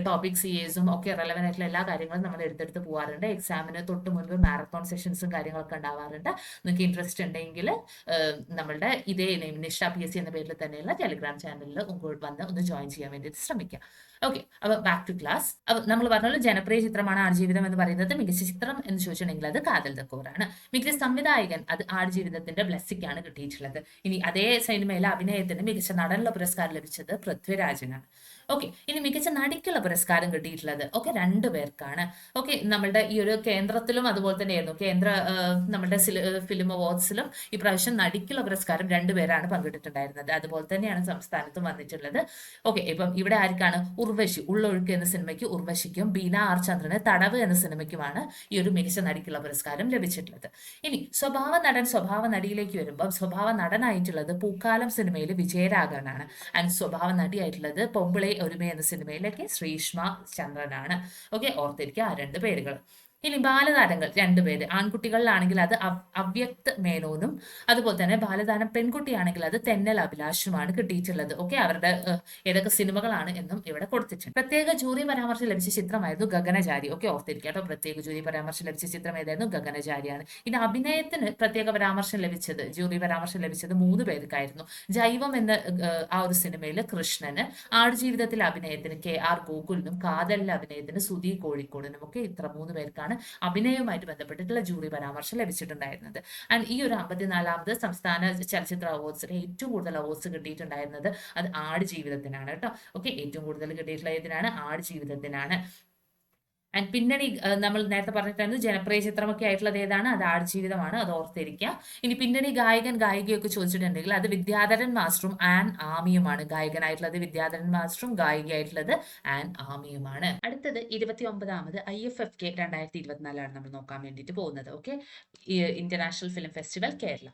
ടോപ്പിക് സി എസും ഒക്കെ റെലവൻ ആയിട്ടുള്ള എല്ലാ കാര്യങ്ങളും നമ്മൾ എടുത്തെടുത്ത് പോകാറുണ്ട് എക്സാമിന് തൊട്ട് മുൻപ് മാരത്തോൺ സെഷൻസും കാര്യങ്ങളൊക്കെ ഉണ്ടാവാറുണ്ട്. നിങ്ങൾക്ക് ഇൻട്രസ്റ്റ് ഉണ്ടെങ്കിൽ നമ്മളുടെ ഇതേ name Nisha P S C എന്ന പേരിൽ തന്നെയുള്ള ടെലിഗ്രാം ചാനലിൽ മുമ്പോട്ട് വന്ന് ഒന്ന് ജോയിൻ ചെയ്യാൻ വേണ്ടിയിട്ട് ശ്രമിക്കാം. ഓക്കെ അപ്പോൾ ബാക്ക് ടു ക്ലാസ് നമ്മൾ പറഞ്ഞല്ലോ ജനപ്രിയ ചിത്രമാണ് ആടുജീവിതം എന്ന് പറയുന്നത്. മികച്ച ചിത്രം എന്ന് ചോദിച്ചിട്ടുണ്ടെങ്കിൽ അത് കാതൽ തക്കൂറാണ് മികച്ച സംവിധായകൻ അത് ആടുജീവിതത്തിന്റെ ബ്ലെസ്സിക്കാണ് കിട്ടിയിട്ടുള്ളത്. ഇനി അതേ സിനിമയിലെ അഭിനയത്തിന് മികച്ച നടനുള്ള പുരസ്കാരം ലഭിച്ചത് പൃഥ്വിരാജനാണ്. ഓക്കെ ഇനി മികച്ച നടിക്കുള്ള പുരസ്കാരം കിട്ടിയിട്ടുള്ളത്. ഓക്കെ രണ്ടു പേർക്കാണ്. ഓക്കെ നമ്മളുടെ ഈ ഒരു കേന്ദ്രത്തിലും അതുപോലെ തന്നെയായിരുന്നു. കേന്ദ്ര നമ്മുടെ ഫിലിം അവാർഡ്സിലും ഈ ഇപ്രാവശ്യം നടിക്കുള്ള പുരസ്കാരം രണ്ടുപേരാണ് പങ്കിട്ടിട്ടുണ്ടായിരുന്നത്. അതുപോലെ തന്നെയാണ് സംസ്ഥാനത്തും വന്നിട്ടുള്ളത്. ഓക്കെ ഇപ്പം ഇവിടെ ആർക്കാണ്? ഉർവശി ഉള്ളൊഴുക്ക് എന്ന സിനിമയ്ക്ക് ഉർവശിക്കും ബീന ആർ ചന്ദ്രന് തടവ് എന്ന സിനിമയ്ക്കുമാണ് ഈ ഒരു മികച്ച നടിക്കുള്ള പുരസ്കാരം ലഭിച്ചിട്ടുള്ളത്. ഇനി സ്വഭാവ നടൻ സ്വഭാവ നടിയിലേക്ക് വരുമ്പോൾ സ്വഭാവ നടനായിട്ടുള്ളത് പൂക്കാലം സിനിമയിൽ വിജയരാഘവനാണ്. ആൻഡ് സ്വഭാവ നടിയായിട്ടുള്ളത് പൊമ്പിളെ ഒരുമ എന്ന സിനിമയിലൊക്കെ ശ്രീഷ്മ ചന്ദ്രനാണ്. ഓക്കെ ഓർത്തിരിക്കുക ആ രണ്ട് പേരുകൾ. ഇനി ബാലതാരങ്ങൾ രണ്ടുപേര്. ആൺകുട്ടികളിലാണെങ്കിൽ അത് അവ്യക്ത മേനോനും അതുപോലെ തന്നെ ബാലതാരം പെൺകുട്ടിയാണെങ്കിൽ അത് തെന്നൽ അഭിലാഷുമാണ് കിട്ടിയിട്ടുള്ളത്. ഓക്കെ? അവരുടെ ഏതൊക്കെ സിനിമകളാണ് എന്നും ഇവിടെ കൊടുത്തിട്ടുണ്ട്. പ്രത്യേക ജൂറി പരാമർശം ലഭിച്ച ചിത്രമായിരുന്നു ഗഗനചാരി. ഓക്കെ? ഓർത്തിരിക്കുക പ്രത്യേക ജൂറി പരാമർശം ലഭിച്ച ചിത്രം ഏതായിരുന്നു? ഗഗനചാരിയാണ്. ഇനി അഭിനയത്തിന് പ്രത്യേക പരാമർശം ലഭിച്ചത് ജൂറി പരാമർശം ലഭിച്ചത് മൂന്ന് പേർക്കായിരുന്നു. ജൈവം എന്ന ആ ഒരു സിനിമയിൽ കൃഷ്ണന് ആടുജീവിതത്തിലെ അഭിനയത്തിന് കെ ആർ ഗോകുലിനും കാതലിലെ അഭിനയത്തിന് സുധി കോഴിക്കോടിനും. ഒക്കെ ഇത്ര മൂന്ന് പേർക്കാണ് ആണ് അഭിനയവുമായിട്ട് ബന്ധപ്പെട്ടിട്ടുള്ള ജൂറി പരാമർശം ലഭിച്ചിട്ടുണ്ടായിരുന്നത്. ആൻഡ് ഈ ഒരു അമ്പത്തിനാലാമത് സംസ്ഥാന ചലച്ചിത്ര അവാർഡ്സിൽ ഏറ്റവും കൂടുതൽ അവാർഡ്സ് കിട്ടിയിട്ടുണ്ടായിരുന്നത് അത് ആട് ജീവിതത്തിനാണ് കേട്ടോ. ഓക്കെ ഏറ്റവും കൂടുതൽ കിട്ടിയിട്ടുള്ള ഏതിനാണ്? ആട് ജീവിതത്തിനാണ്. ആൻഡ് പിന്നണി നമ്മൾ നേരത്തെ പറഞ്ഞിട്ടായിരുന്നു ജനപ്രിയ ചിത്രമൊക്കെ ആയിട്ടുള്ളത് ഏതാണ്? അത് ആടുജീവിതമാണ്. അത് ഓർത്തിരിക്കുക. ഇനി പിന്നണി ഗായകൻ ഗായികയൊക്കെ ചോദിച്ചിട്ടുണ്ടെങ്കിൽ അത് വിദ്യാധരൻ മാസ്റ്ററും ആൻ ആമിയുമാണ്. ഗായകനായിട്ടുള്ളത് വിദ്യാധരൻ മാസ്റ്ററും ഗായികയായിട്ടുള്ളത് ആൻ ആമിയുമാണ്. അടുത്തത് ഇരുപത്തി ഒമ്പതാമത് ഐ എഫ് എഫ് കെ രണ്ടായിരത്തി ഇരുപത്തിനാലാണ് നമ്മൾ നോക്കാൻ വേണ്ടിയിട്ട് പോകുന്നത്. Okay international film festival Kerala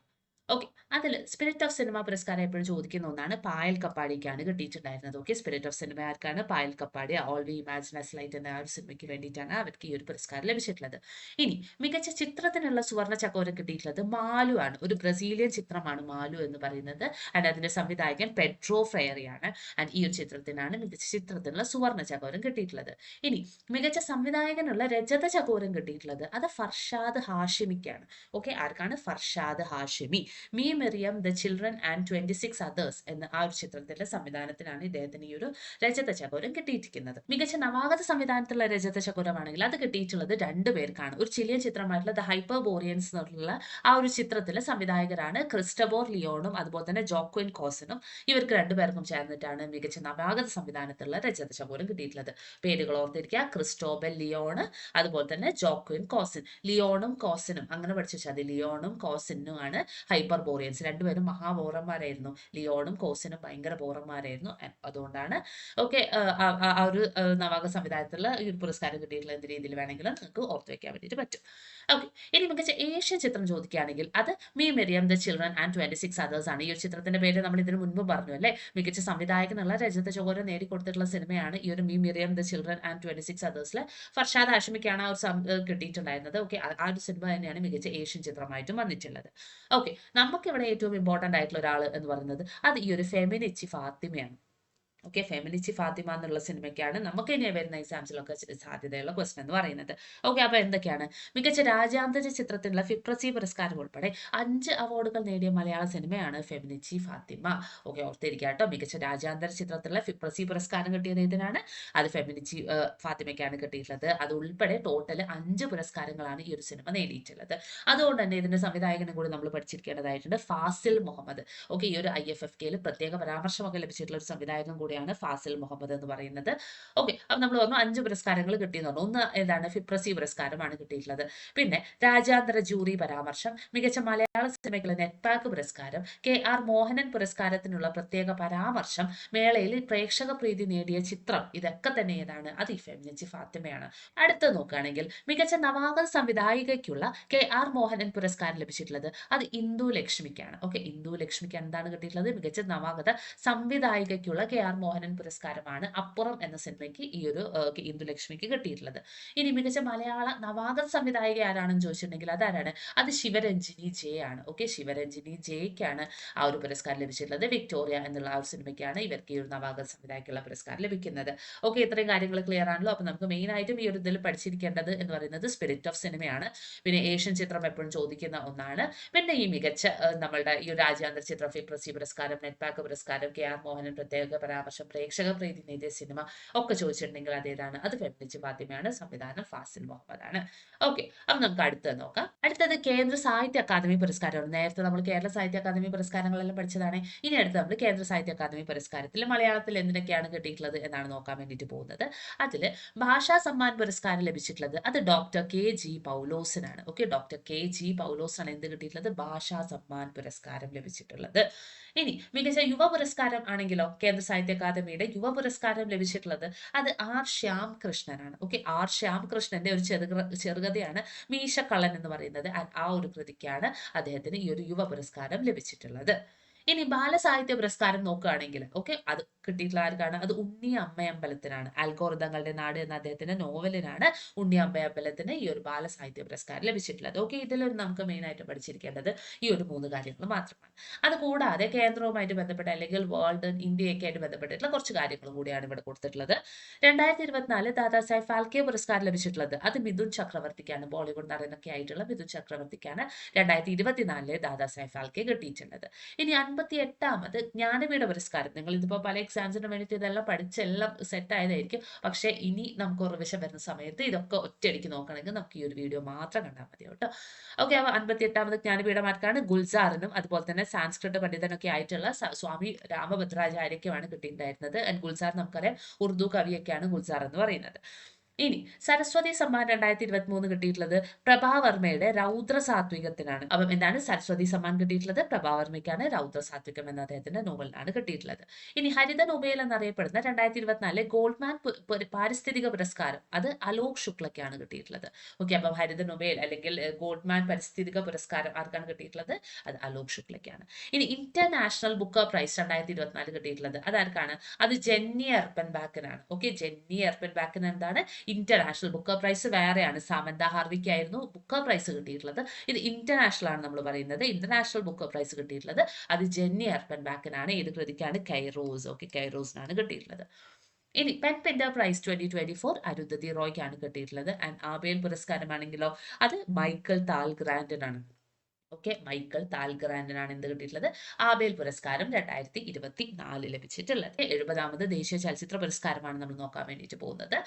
okay അതിൽ സ്പിരിറ്റ് ഓഫ് സിനിമ പുരസ്കാരം എപ്പോഴും ചോദിക്കുന്ന ഒന്നാണ് പായൽ കപ്പാടിക്കാണ് കിട്ടിയിട്ടുണ്ടായിരുന്നത്. ഓക്കെ സ്പിരിറ്റ് ഓഫ് സിനിമ ആർക്കാണ്? Payal Kapadia all we imagine as light എന്ന ആ ഒരു സിനിമയ്ക്ക് വേണ്ടിയിട്ടാണ് അവർക്ക് ഈ ഒരു പുരസ്കാരം ലഭിച്ചിട്ടുള്ളത്. ഇനി മികച്ച ചിത്രത്തിനുള്ള സുവർണ ചക്കോരം കിട്ടിയിട്ടുള്ളത് മാലു ആണ്. ഒരു ബ്രസീലിയൻ ചിത്രമാണ് മാലു എന്ന് പറയുന്നത്. ആൻഡ് അതിന്റെ സംവിധായകൻ പെട്രോ ഫ്രയറിയാണ് ആൻഡ് ഈ ഒരു ചിത്രത്തിനാണ് മികച്ച ചിത്രത്തിനുള്ള സുവർണ ചകോരം കിട്ടിയിട്ടുള്ളത്. ഇനി മികച്ച സംവിധായകനുള്ള രജത ചകോരം കിട്ടിയിട്ടുള്ളത് അത് ഫർഷാദ് ഹാഷിമിക്കാണ്. ഓക്കെ ആർക്കാണ്? Farshad Hashemi. Me Maryam the children and twenty six others എന്ന ആ ഒരു ചിത്രത്തിന്റെ സംവിധാനത്തിനാണ് ഇദ്ദേഹത്തിന് ഈ ഒരു രജത ചകോരം കിട്ടിയിരിക്കുന്നത്. മികച്ച നവാഗത സംവിധാനത്തിലുള്ള രജത ചകോരമാണെങ്കിൽ അത് കിട്ടിയിട്ടുള്ളത് രണ്ടു പേർക്കാണ്. ഒരു ചിലിയ ചിത്രമായിട്ടുള്ള ദ ഹൈപ്പർ ബോറിയൻസ് എന്നുള്ള ആ ഒരു ചിത്രത്തിലെ സംവിധായകരാണ് ക്രിസ്റ്റബോർ ലിയോണും അതുപോലെ തന്നെ ജോക്വിൻ കോസനും ഇവർക്ക് രണ്ടുപേർക്കും ചേർന്നിട്ടാണ് മികച്ച നവാഗത സംവിധാനത്തിലുള്ള രജത ചകോരം കിട്ടിയിട്ടുള്ളത്. പേരുകൾ ഓർത്തിരിക്കുക. ക്രിസ്റ്റോബൽ ലിയോണ് അതുപോലെ തന്നെ ജോക്വിൻ കോസിൻ. ലിയോണും കോസിനും അങ്ങനെ പഠിച്ചു വെച്ചാൽ ലിയോണും കോസിനും ആണ് ഹൈ ഹൈപ്പർ ബോറിയൻസ് രണ്ടുപേരും മഹാബോറന്മാരായിരുന്നു ലിയോണും കോസിനും ഭയങ്കര ബോറന്മാരായിരുന്നു. അതുകൊണ്ടാണ്. ഓക്കെ ആ ഒരു നവാഗ സംവിധാനത്തിലുള്ള ഈ ഒരു പുരസ്കാരം കിട്ടിയിട്ടുള്ള എന്ത് രീതിയിൽ വേണമെങ്കിലും നിങ്ങൾക്ക് ഓർത്ത് വെക്കാൻ വേണ്ടിയിട്ട് പറ്റും. ഓക്കെ ഇനി മികച്ച ഏഷ്യൻ ചിത്രം ചോദിക്കുകയാണെങ്കിൽ അത് me Maryam the children and twenty six others ആണ്. ഈ ഒരു ചിത്രത്തിന്റെ പേര് നമ്മൾ ഇതിനു മുൻപ് പറഞ്ഞു അല്ലേ? മികച്ച സംവിധായകനുള്ള രജത ചോര നേടിക്കൊടുത്തിട്ടുള്ള സിനിമയാണ് ഈ ഒരു me Maryam the children and twenty six അതേഴ്സിലെ Farshad ആഷമിക്കാണ് ആ ഒരു കിട്ടിയിട്ടുണ്ടായിരുന്നത്. ഓക്കെ ആ ഒരു സിനിമ തന്നെയാണ് മികച്ച ഏഷ്യൻ ചിത്രമായിട്ടും വന്നിട്ടുള്ളത്. ഓക്കെ നമുക്കിവിടെ ഏറ്റവും ഇമ്പോർട്ടന്റ് ആയിട്ടുള്ള ഒരാൾ എന്ന് പറയുന്നത് അത് ഈ ഒരു ഫെമിനിച്ചി ഫാത്തിമയാണ്. ഓക്കെ ഫെമിനിച്ചി ഫാത്തിമ എന്നുള്ള സിനിമയ്ക്കാണ് നമുക്ക് ഇനി വരുന്ന എക്സാംസിലൊക്കെ സാധ്യതയുള്ള ക്വസ്റ്റൻ എന്ന് പറയുന്നത്. ഓക്കെ അപ്പോൾ എന്തൊക്കെയാണ്? മികച്ച രാജ്യാന്തര ചിത്രത്തിനുള്ള ഫിപ്രസി പുരസ്കാരം ഉൾപ്പെടെ അഞ്ച് അവാർഡുകൾ നേടിയ മലയാള സിനിമയാണ് ഫെമിനിച്ചി ഫാത്തിമ ഓക്കെ ഓർത്തിരിക്കുക കേട്ടോ. മികച്ച രാജ്യാന്തര ചിത്രത്തിലുള്ള ഫിപ്രസി പുരസ്കാരം കിട്ടിയത് ഇതിനാണ് അത് ഫെമിനിച്ചി ഫാത്തിമയ്ക്കാണ് കിട്ടിയിട്ടുള്ളത്. അത് ഉൾപ്പെടെ ടോട്ടൽ അഞ്ച് പുരസ്കാരങ്ങളാണ് ഈ ഒരു സിനിമ നേടിയിട്ടുള്ളത്. അതുകൊണ്ട് തന്നെ ഇതിന്റെ സംവിധായകനും കൂടി നമ്മൾ പഠിച്ചിരിക്കേണ്ടതായിട്ടുണ്ട് ഫാസിൽ മുഹമ്മദ്. ഓക്കെ ഈ ഒരു ഐ എഫ് എഫ് കെയിൽ പ്രത്യേക പരാമർശമൊക്കെ ലഭിച്ചിട്ടുള്ള ഒരു സംവിധായകൻ കൂടി കൂടിയാണ് ഫാസിൽ മുഹമ്മദ് എന്ന് പറയുന്നത്. ഓക്കെ അപ്പൊ നമ്മൾ പറഞ്ഞു അഞ്ച് പുരസ്കാരങ്ങൾ കിട്ടിയെന്ന് പറഞ്ഞു. ഒന്ന് ഏതാണ് ഫിപ്രസി പുരസ്കാരമാണ് കിട്ടിയിട്ടുള്ളത്. പിന്നെ രാജ്യാന്തര ജൂറി പരാമർശം മികച്ച മലയാള സിനിമയ്ക്കുള്ള നെറ്റ്പാക്ക് പുരസ്കാരം കെ ആർ മോഹനൻ പുരസ്കാരത്തിനുള്ള പ്രത്യേക പരാമർശം മേളയിൽ പ്രേക്ഷക പ്രീതി നേടിയ ചിത്രം ഇതൊക്കെ തന്നെ ഏതാണ്? അത് ഈ ഫെമിനിച്ചി ഫാത്തിമയാണ്. അടുത്ത നോക്കുകയാണെങ്കിൽ മികച്ച നവാഗത സംവിധായികയ്ക്കുള്ള കെ ആർ മോഹനൻ പുരസ്കാരം ലഭിച്ചിട്ടുള്ളത് അത് ഇന്ദു ലക്ഷ്മിക്കാണ് ഓക്കെ ഇന്ദു ലക്ഷ്മിക്ക് എന്താണ് കിട്ടിയിട്ടുള്ളത്? മികച്ച നവാഗത സംവിധായികയ്ക്കുള്ള കെ ആർ മോഹനൻ പുരസ്കാരമാണ് അപ്പുറം എന്ന സിനിമയ്ക്ക് ഈ ഒരു ഇന്ദുലക്ഷ്മിക്ക് കിട്ടിയിട്ടുള്ളത്. ഇനി മികച്ച മലയാള നവാഗത സംവിധായിക ആരാണെന്ന് ചോദിച്ചിട്ടുണ്ടെങ്കിൽ അതാരാണ്? അത് ശിവരഞ്ജിനി ജെ ആണ്. ഓക്കെ ശിവരഞ്ജിനി ജെയ്ക്കാണ് ആ ഒരു പുരസ്കാരം ലഭിച്ചിട്ടുള്ളത്. വിക്ടോറിയ എന്നുള്ള ആ ഒരു സിനിമയ്ക്കാണ് ഇവർക്ക് ഈ ഒരു നവാഗത സംവിധായക്കുള്ള പുരസ്കാരം ലഭിക്കുന്നത്. ഓക്കെ ഇത്രയും കാര്യങ്ങൾ ക്ലിയർ ആണല്ലോ. അപ്പൊ നമുക്ക് മെയിൻ ആയിട്ടും ഈ ഒരു ഇതിൽ പഠിച്ചിരിക്കേണ്ടത് എന്ന് പറയുന്നത് സ്പിരിറ്റ് ഓഫ് സിനിമയാണ് പിന്നെ ഏഷ്യൻ ചിത്രം എപ്പോഴും ചോദിക്കുന്ന ഒന്നാണ്. പിന്നെ ഈ മികച്ച നമ്മളുടെ ഈ രാജ്യാന്തര ചിത്രം ഫിപ്രസി പുരസ്കാരം നെറ്റ്പാക്ക് പുരസ്കാരം കെ ആർ മോഹനൻ പ്രത്യേക പരാമർശം വർഷം പ്രേക്ഷക പ്രീതി നേടിയ സിനിമ ഒക്കെ ചോദിച്ചിട്ടുണ്ടെങ്കിൽ അതേതാണ്? അത് ഫെമിനിച്ച് ഫാത്തിമയാണ് സംവിധാനം ഫാസിൽ മുഹമ്മദ് ആണ് ഓക്കെ അപ്പൊ നമുക്ക് അടുത്തത് നോക്കാം. അടുത്തത് കേന്ദ്ര സാഹിത്യ അക്കാദമി പുരസ്കാരമാണ്. നേരത്തെ നമ്മൾ കേരള സാഹിത്യ അക്കാദമി പുരസ്കാരങ്ങളെല്ലാം പഠിച്ചതാണ്. ഇനി അടുത്ത് നമ്മൾ കേന്ദ്ര സാഹിത്യ അക്കാദമി പുരസ്കാരത്തിൽ മലയാളത്തിൽ എന്തിനൊക്കെയാണ് കിട്ടിയിട്ടുള്ളത് എന്നാണ് നോക്കാൻ വേണ്ടിയിട്ട് പോകുന്നത്. അതിൽ ഭാഷാ സമ്മാൻ പുരസ്കാരം ലഭിച്ചിട്ടുള്ളത് അത് ഡോക്ടർ കെ ജി പൗലോസിനാണ്. ഓക്കെ ഡോക്ടർ കെ ജി പൗലോസാണ് എന്ത് കിട്ടിയിട്ടുള്ളത്? ഭാഷാ സമ്മാൻ പുരസ്കാരം ലഭിച്ചിട്ടുള്ളത്. ഇനി മികച്ച യുവ പുരസ്കാരം ആണെങ്കിലോ കേന്ദ്ര സാഹിത്യ അക്കാദമിയുടെ യുവ പുരസ്കാരം ലഭിച്ചിട്ടുള്ളത് അത് ആർ ശ്യാം കൃഷ്ണനാണ് ഓക്കെ ആർ ശ്യാം കൃഷ്ണന്റെ ഒരു ചെറുക ചെറുകഥയാണ് മീശക്കള്ളൻ എന്ന് പറയുന്നത്. ആ ഒരു കൃതിക്കാണ് അദ്ദേഹത്തിന് ഈ ഒരു യുവ പുരസ്കാരം ലഭിച്ചിട്ടുള്ളത്. ഇനി ബാലസാഹിത്യ പുരസ്കാരം നോക്കുകയാണെങ്കിൽ ഓക്കെ അത് കിട്ടിയിട്ടുള്ള ആർക്കാണ്? അത് ഉണ്ണി അമ്മയമ്പലത്തിനാണ് ആൽഗോറിതങ്ങളുടെ നാട് എന്ന അദ്ദേഹത്തിന്റെ നോവലിനാണ് ഉണ്ണി അമ്മയമ്പലത്തിന് ഈ ഒരു ബാലസാഹിത്യ പുരസ്കാരം ലഭിച്ചിട്ടുള്ളത്. ഓക്കെ ഇതിലൊരു നമുക്ക് മെയിൻ ആയിട്ട് പഠിച്ചിരിക്കേണ്ടത് ഈ ഒരു മൂന്ന് കാര്യങ്ങൾ മാത്രമാണ്. അത് കൂടാതെ കേന്ദ്രവുമായിട്ട് ബന്ധപ്പെട്ട അല്ലെങ്കിൽ വേൾഡ് ഇന്ത്യയൊക്കെ ആയിട്ട് ബന്ധപ്പെട്ടിട്ടുള്ള കുറച്ച് കാര്യങ്ങളും കൂടിയാണ് ഇവിടെ കൊടുത്തിട്ടുള്ളത്. രണ്ടായിരത്തി ഇരുപത്തിനാല് ദാദാസാഹിബ് ഫാൽക്കെ പുരസ്കാരം ലഭിച്ചിട്ടുള്ളത്. അത് മിഥുൻ ചക്രവർത്തിക്കാണ് ബോളിവുഡ് നടനൊക്കെ ആയിട്ടുള്ള മിഥുൻ ചക്രവർത്തിക്കാണ് രണ്ടായിരത്തി ഇരുപത്തിനാലിലെ ദാദാസാഹിബ് ഫാൽക്കെ കിട്ടിയിട്ടുള്ളത്. ഇനി അൻപത്തി എട്ടാമത് ജ്ഞാനപീഠ പുരസ്കാരം. നിങ്ങൾ ഇതിപ്പോൾ പല എക്സാംസിന് വേണ്ടിയിട്ട് ഇതെല്ലാം പഠിച്ചെല്ലാം സെറ്റ് ആയതായിരിക്കും. പക്ഷേ ഇനി നമുക്ക് റിവിഷൻ വരുന്ന സമയത്ത് ഇതൊക്കെ ഒറ്റയടിക്ക് നോക്കണമെങ്കിൽ നമുക്ക് ഈ ഒരു വീഡിയോ മാത്രം കണ്ടാൽ മതി കേട്ടോ. ഓക്കെ അപ്പോൾ അൻപത്തി എട്ടാമത് ജ്ഞാനപീഠമാർക്കാണ് ഗുൽസാറിനും അതുപോലെ തന്നെ സാംസ്കൃത പണ്ഡിതനൊക്കെ ആയിട്ടുള്ള സ്വാമി രാമഭദ്രാചാര്യക്കുമാണ് കിട്ടിയിട്ടുണ്ടായിരുന്നത്. ആൻഡ് ഗുൽസാർ നമുക്കറിയാം ഉറുദു കവിയൊക്കെയാണ് ഗുൽസാർ എന്ന് പറയുന്നത്. ഇനി സരസ്വതി സമ്മാൻ രണ്ടായിരത്തി ഇരുപത്തി മൂന്ന് കിട്ടിയിട്ടുള്ളത് പ്രഭാവർമ്മയുടെ രൗദ്ര സാത്വികത്തിനാണ് അപ്പം എന്താണ് സരസ്വതി സമ്മാൻ കിട്ടിയിട്ടുള്ളത്? പ്രഭാവർമ്മയ്ക്കാണ് രൗദ്ര സാത്വികം എന്ന അദ്ദേഹത്തിന്റെ നോവലിനാണ് കിട്ടിയിട്ടുള്ളത്. ഇനി ഹരിത നൊബേൽ എന്നറിയപ്പെടുന്ന രണ്ടായിരത്തി ഇരുപത്തിനാലിലെ ഗോൾഡ്മാൻ പാരിസ്ഥിതിക പുരസ്കാരം അത് അലോക് ശുക്ലയ്ക്കാണ് കിട്ടിയിട്ടുള്ളത്. ഓക്കെ അപ്പം ഹരിത നൊബേൽ അല്ലെങ്കിൽ ഗോൾഡ്മാൻ പരിസ്ഥിതിക പുരസ്കാരം ആർക്കാണ് കിട്ടിയിട്ടുള്ളത്? അത് അലോക് ശുക്ലയ്ക്കാണ്. ഇനി ഇന്റർനാഷണൽ ബുക്ക് പ്രൈസ് രണ്ടായിരത്തി ഇരുപത്തിനാല് കിട്ടിയിട്ടുള്ളത് അതാർക്കാണ് അത് ജെന്നി അർപ്പൻ ബാക്കിനാണ് ഓക്കെ ജെന്നി അർപ്പൻ ബാക്കിന് എന്താണ്? ഇന്റർനാഷണൽ ബുക്കർ പ്രൈസ് വേറെയാണ്. സാമന്ത ഹാർവിക്ക് ആയിരുന്നു ബുക്കർ പ്രൈസ് കിട്ടിയിട്ടുള്ളത്. ഇത് ഇന്റർനാഷണൽ ആണ് നമ്മൾ പറയുന്നത്. ഇന്റർനാഷണൽ ബുക്കർ പ്രൈസ് കിട്ടിയിട്ടുള്ളത്. അത് ജെന്നി അർപ്പൻ ബാക്കിനാണ് ഏത് കൃതിക്കാണ്? കൈറോസ്. ഓക്കെ കൈറോസിനാണ് കിട്ടിയിട്ടുള്ളത്. ഇനി pen Pinter prize twenty twenty four Arundhati റോയ്ക്കാണ് കിട്ടിയിട്ടുള്ളത്. ആൻഡ് ആബേൽ പുരസ്കാരമാണെങ്കിലോ? അത് മൈക്കിൾ താൽ ഗ്രാൻഡനാണ് ഓക്കെ മൈക്കിൾ താൽഗ്രാൻഡിനാണ് എന്ത് കിട്ടിയിട്ടുള്ളത്? ആബേൽ പുരസ്കാരം രണ്ടായിരത്തി ഇരുപത്തി നാല് ലഭിച്ചിട്ടുള്ളത്. എഴുപതാമത് ദേശീയ ചലച്ചിത്ര പുരസ്കാരമാണ് നമ്മൾ നോക്കാൻ വേണ്ടിയിട്ട് പോകുന്നത്.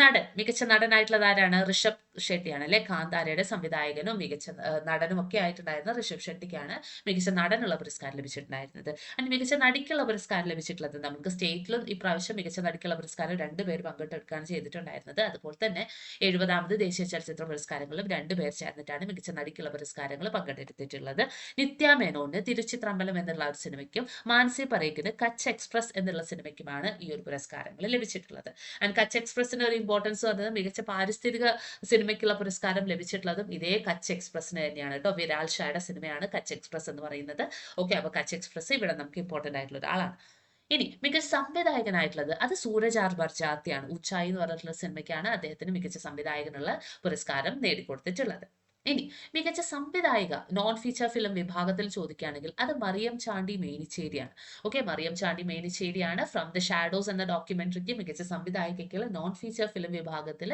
നടൻ മികച്ച നടനായിട്ടുള്ളത് ആരാണ്? ഋഷഭ് ഷെട്ടിയാണ് അല്ലെ? കാന്താരയുടെ സംവിധായകനും മികച്ച നടനും ഒക്കെ ആയിട്ടുണ്ടായിരുന്ന ഋഷഭ് ഷെട്ടിക്കാണ് മികച്ച നടനുള്ള പുരസ്കാരം ലഭിച്ചിട്ടുണ്ടായിരുന്നത്. അതിന് മികച്ച നടിക്കുള്ള പുരസ്കാരം ലഭിച്ചിട്ടുള്ളത് നമുക്ക് സ്റ്റേറ്റിലും ഇപ്രാവശ്യം മികച്ച നടിക്കുള്ള പുരസ്കാരം രണ്ടുപേർ പങ്കെടുക്കുകയാണ് ചെയ്തിട്ടുണ്ടായിരുന്നത്. അതുപോലെ തന്നെ എഴുപതാമത് ദേശീയ ചലച്ചിത്ര പുരസ്കാരങ്ങളിലും രണ്ടുപേർ ചേർന്നിട്ടാണ് മികച്ച നടിക്കുള്ള പുരസ്കാരങ്ങൾ പങ്കിട്ടെടുക്കുന്നത് എടുത്തിട്ടുള്ളത്. നിത്യ മേനോന് തിരുച്ചിത്രമ്പലം എന്നുള്ള ഒരു സിനിമയ്ക്കും മാനസി പറയ്ക്കിന് കച്ച് എക്സ്പ്രസ് എന്നുള്ള സിനിമയ്ക്കുമാണ് ഈ ഒരു പുരസ്കാരങ്ങൾ ലഭിച്ചിട്ടുള്ളത്. ആൻഡ് കച്ച് എക്സ്പ്രസിന്റെ ഒരു ഇമ്പോർട്ടൻസ് പറയുന്നത് മികച്ച പാരിസ്ഥിതിക സിനിമയ്ക്കുള്ള പുരസ്കാരം ലഭിച്ചിട്ടുള്ളതും ഇതേ കച്ച് എക്സ്പ്രസിന് തന്നെയാണ് കേട്ടോ. വിരാൽ ഷായുടെ സിനിമയാണ് കച്ച് എക്സ്പ്രസ് എന്ന് പറയുന്നത്. ഓക്കെ അപ്പോൾ കച്ച് എക്സ്പ്രസ് ഇവിടെ നമുക്ക് ഇമ്പോർട്ടന്റ് ആയിട്ടുള്ള ഒരാളാണ്. ഇനി മികച്ച സംവിധായകനായിട്ടുള്ളത് അത് സൂരജ് ആർ ബർജാത്തിയാണ്. ഉച്ചായി എന്ന് പറഞ്ഞിട്ടുള്ള സിനിമയ്ക്കാണ് അദ്ദേഹത്തിന് മികച്ച സംവിധായകനുള്ള പുരസ്കാരം നേടിക്കൊടുത്തിട്ടുള്ളത്. ഇനി മികച്ച സംവിധായിക നോൺ ഫീച്ചർ ഫിലിം വിഭാഗത്തിൽ ചോദിക്കുകയാണെങ്കിൽ അത് മറിയം ചാണ്ടി മേനിച്ചേരിയാണ്. ഓക്കെ മറിയം ചാണ്ടി മേനിച്ചേരിയാണ്. ഫ്രം ദ ഷാഡോസ് എന്ന ഡോക്യുമെന്ററിക്ക് മികച്ച സംവിധായികയ്ക്കുള്ള നോൺ ഫീച്ചർ ഫിലിം വിഭാഗത്തിൽ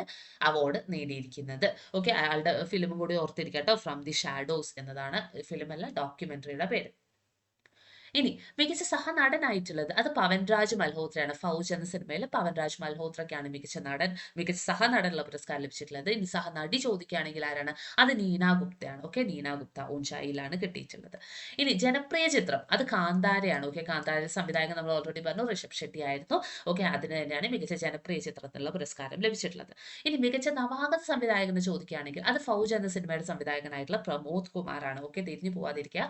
അവാർഡ് നേടിയിരിക്കുന്നത്. ഓക്കെ അയാളുടെ ഫിലിമും കൂടി ഓർത്തിരിക്കട്ടോ. ഫ്രം ദി ഷാഡോസ് എന്നതാണ് ഫിലിമല്ല ഡോക്യുമെന്ററിയുടെ പേര്. ഇനി മികച്ച സഹനടനായിട്ടുള്ളത് അത് പവൻരാജ് മൽഹോത്രയാണ്. ഫൗജ് എന്ന സിനിമയിൽ പവൻരാജ് മൽഹോത്രയ്ക്കാണ് മികച്ച നടൻ. മികച്ച സഹനടനുള്ള പുരസ്കാരം ലഭിച്ചിട്ടുള്ളത്. ഇനി സഹനടി ചോദിക്കുകയാണെങ്കിൽ ആരാണ്? അത് നീന ഗുപ്തയാണ്. ഓക്കെ? നീന ഗുപ്ത ഊഞ്ചായിലാണ് കിട്ടിയിട്ടുള്ളത്. ഇനി ജനപ്രിയ ചിത്രം. അത് കാന്താരയാണ്. ഓക്കെ? കാന്താര സംവിധായകൻ നമ്മൾ ഓൾറെഡി പറഞ്ഞു. ഋഷഭ് ഷെട്ടി ആയിരുന്നു. ഓക്കെ? അതിന് തന്നെയാണ് മികച്ച ജനപ്രിയ ചിത്രത്തിനുള്ള പുരസ്കാരം ലഭിച്ചിട്ടുള്ളത്. ഇനി മികച്ച നവാഗത സംവിധായകന് ചോദിക്കുകയാണെങ്കിൽ അത് ഫൗജ് എന്ന സിനിമയുടെ സംവിധായകനായിട്ടുള്ള പ്രമോദ് കുമാറാണ്. ഓക്കെ? തിരിഞ്ഞു പോവാതിരിക്കുക.